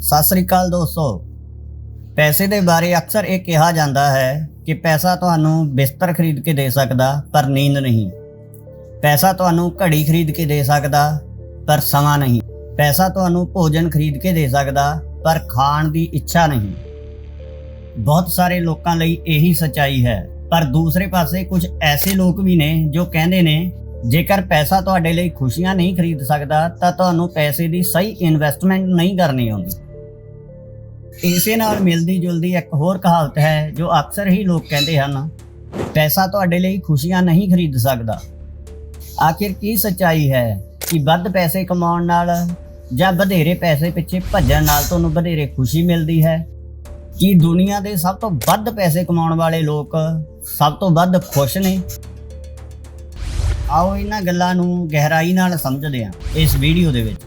ਸਤਿ ਸ੍ਰੀ ਅਕਾਲ ਦੋਸਤੋ। ਪੈਸੇ ਦੇ ਬਾਰੇ ਅਕਸਰ ਇਹ ਕਿਹਾ ਜਾਂਦਾ ਹੈ ਕਿ ਪੈਸਾ ਤੁਹਾਨੂੰ ਬਿਸਤਰ ਖਰੀਦ ਕੇ ਦੇ ਸਕਦਾ, ਪਰ ਨੀਂਦ ਨਹੀਂ। ਪੈਸਾ ਤੁਹਾਨੂੰ ਘੜੀ ਖਰੀਦ ਕੇ ਦੇ ਸਕਦਾ, ਪਰ ਸਮਾਂ ਨਹੀਂ। ਪੈਸਾ ਤੁਹਾਨੂੰ ਭੋਜਨ ਖਰੀਦ ਕੇ ਦੇ ਸਕਦਾ, ਪਰ ਖਾਣ ਦੀ ਇੱਛਾ ਨਹੀਂ। ਬਹੁਤ ਸਾਰੇ ਲੋਕਾਂ ਲਈ ਇਹੀ ਸੱਚਾਈ ਹੈ, ਪਰ ਦੂਸਰੇ ਪਾਸੇ ਕੁਝ ਐਸੇ ਲੋਕ ਵੀ ਨੇ ਜੋ ਕਹਿੰਦੇ ਨੇ, ਜੇਕਰ ਪੈਸਾ ਤੁਹਾਡੇ ਲਈ ਖੁਸ਼ੀਆਂ ਨਹੀਂ ਖਰੀਦ ਸਕਦਾ, ਤਾਂ ਤੁਹਾਨੂੰ ਪੈਸੇ ਦੀ ਸਹੀ ਇਨਵੈਸਟਮੈਂਟ ਨਹੀਂ ਕਰਨੀ ਆਉਂਦੀ। ਇਸੇ ਨਾਲ ਮਿਲਦੀ ਜੁਲਦੀ ਇੱਕ ਹੋਰ ਕਹਾਵਤ ਹੈ, ਜੋ ਅਕਸਰ ਹੀ ਲੋਕ ਕਹਿੰਦੇ ਹਨ, ਪੈਸਾ ਤੁਹਾਡੇ ਲਈ ਖੁਸ਼ੀਆਂ ਨਹੀਂ ਖਰੀਦ ਸਕਦਾ। ਆਖਿਰ ਕੀ ਸੱਚਾਈ ਹੈ ਕਿ ਵੱਧ ਪੈਸੇ ਕਮਾਉਣ ਨਾਲ ਜਾਂ ਵਧੇਰੇ ਪੈਸੇ ਪਿੱਛੇ ਭੱਜਣ ਨਾਲ ਤੁਹਾਨੂੰ ਵਧੇਰੇ ਖੁਸ਼ੀ ਮਿਲਦੀ ਹੈ? ਕੀ ਦੁਨੀਆ ਦੇ ਸਭ ਤੋਂ ਵੱਧ ਪੈਸੇ ਕਮਾਉਣ ਵਾਲੇ ਲੋਕ ਸਭ ਤੋਂ ਵੱਧ ਖੁਸ਼ ਨੇ? ਆਓ ਇਹਨਾਂ ਗੱਲਾਂ ਨੂੰ ਗਹਿਰਾਈ ਨਾਲ ਸਮਝਦੇ ਹਾਂ ਇਸ ਵੀਡੀਓ ਦੇ ਵਿੱਚ।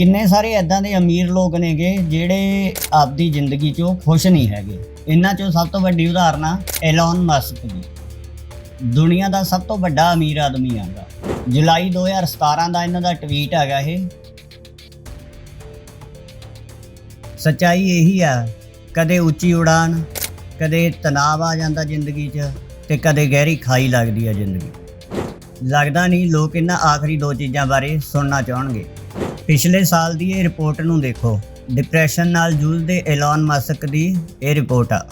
ਕਿੰਨੇ ਸਾਰੇ ਐਦਾਂ ਦੇ ਅਮੀਰ ਲੋਕ ਨੇਗੇ ਜਿਹੜੇ ਆਪਦੀ ਜ਼ਿੰਦਗੀ 'ਚੋਂ ਖੁਸ਼ ਨਹੀਂ ਹੈਗੇ। ਇਹਨਾਂ 'ਚੋਂ ਸਭ ਤੋਂ ਵੱਡੀ ਉਦਾਹਰਨ ਆ ਐਲਨ ਮਸਕ ਦੀ। ਦੁਨੀਆ ਦਾ ਸਭ ਤੋਂ ਵੱਡਾ ਅਮੀਰ ਆਦਮੀ ਆਗਾ ਜੁਲਾਈ 2017 ਦਾ ਇਹਨਾਂ ਦਾ ਟਵੀਟ ਹੈਗਾ ਇਹ। ਸੱਚਾਈ ਇਹੀ ਆ, ਕਦੇ ਉੱਚੀ ਉਡਾਨ, ਕਦੇ ਤਣਾਅ ਆ ਜਾਂਦਾ ਜ਼ਿੰਦਗੀ 'ਚ ਤੇ ਕਦੇ ਗਹਿਰੀ ਖਾਈ ਲੱਗਦੀ ਆ ਜ਼ਿੰਦਗੀ। ਲੱਗਦਾ ਨਹੀਂ ਲੋਕ ਇਹਨਾਂ ਆਖਰੀ ਦੋ ਚੀਜ਼ਾਂ ਬਾਰੇ ਸੁਣਨਾ ਚਾਹਣਗੇ। ਪਿਛਲੇ ਸਾਲ ਦੀ ਇਹ ਰਿਪੋਰਟ ਨੂੰ ਦੇਖੋ। ਡਿਪਰੈਸ਼ਨ ਨਾਲ ਜੂਝਦੇ ਐਲਨ ਮਸਕ ਦੀ ਇਹ ਰਿਪੋਰਟ ਆ।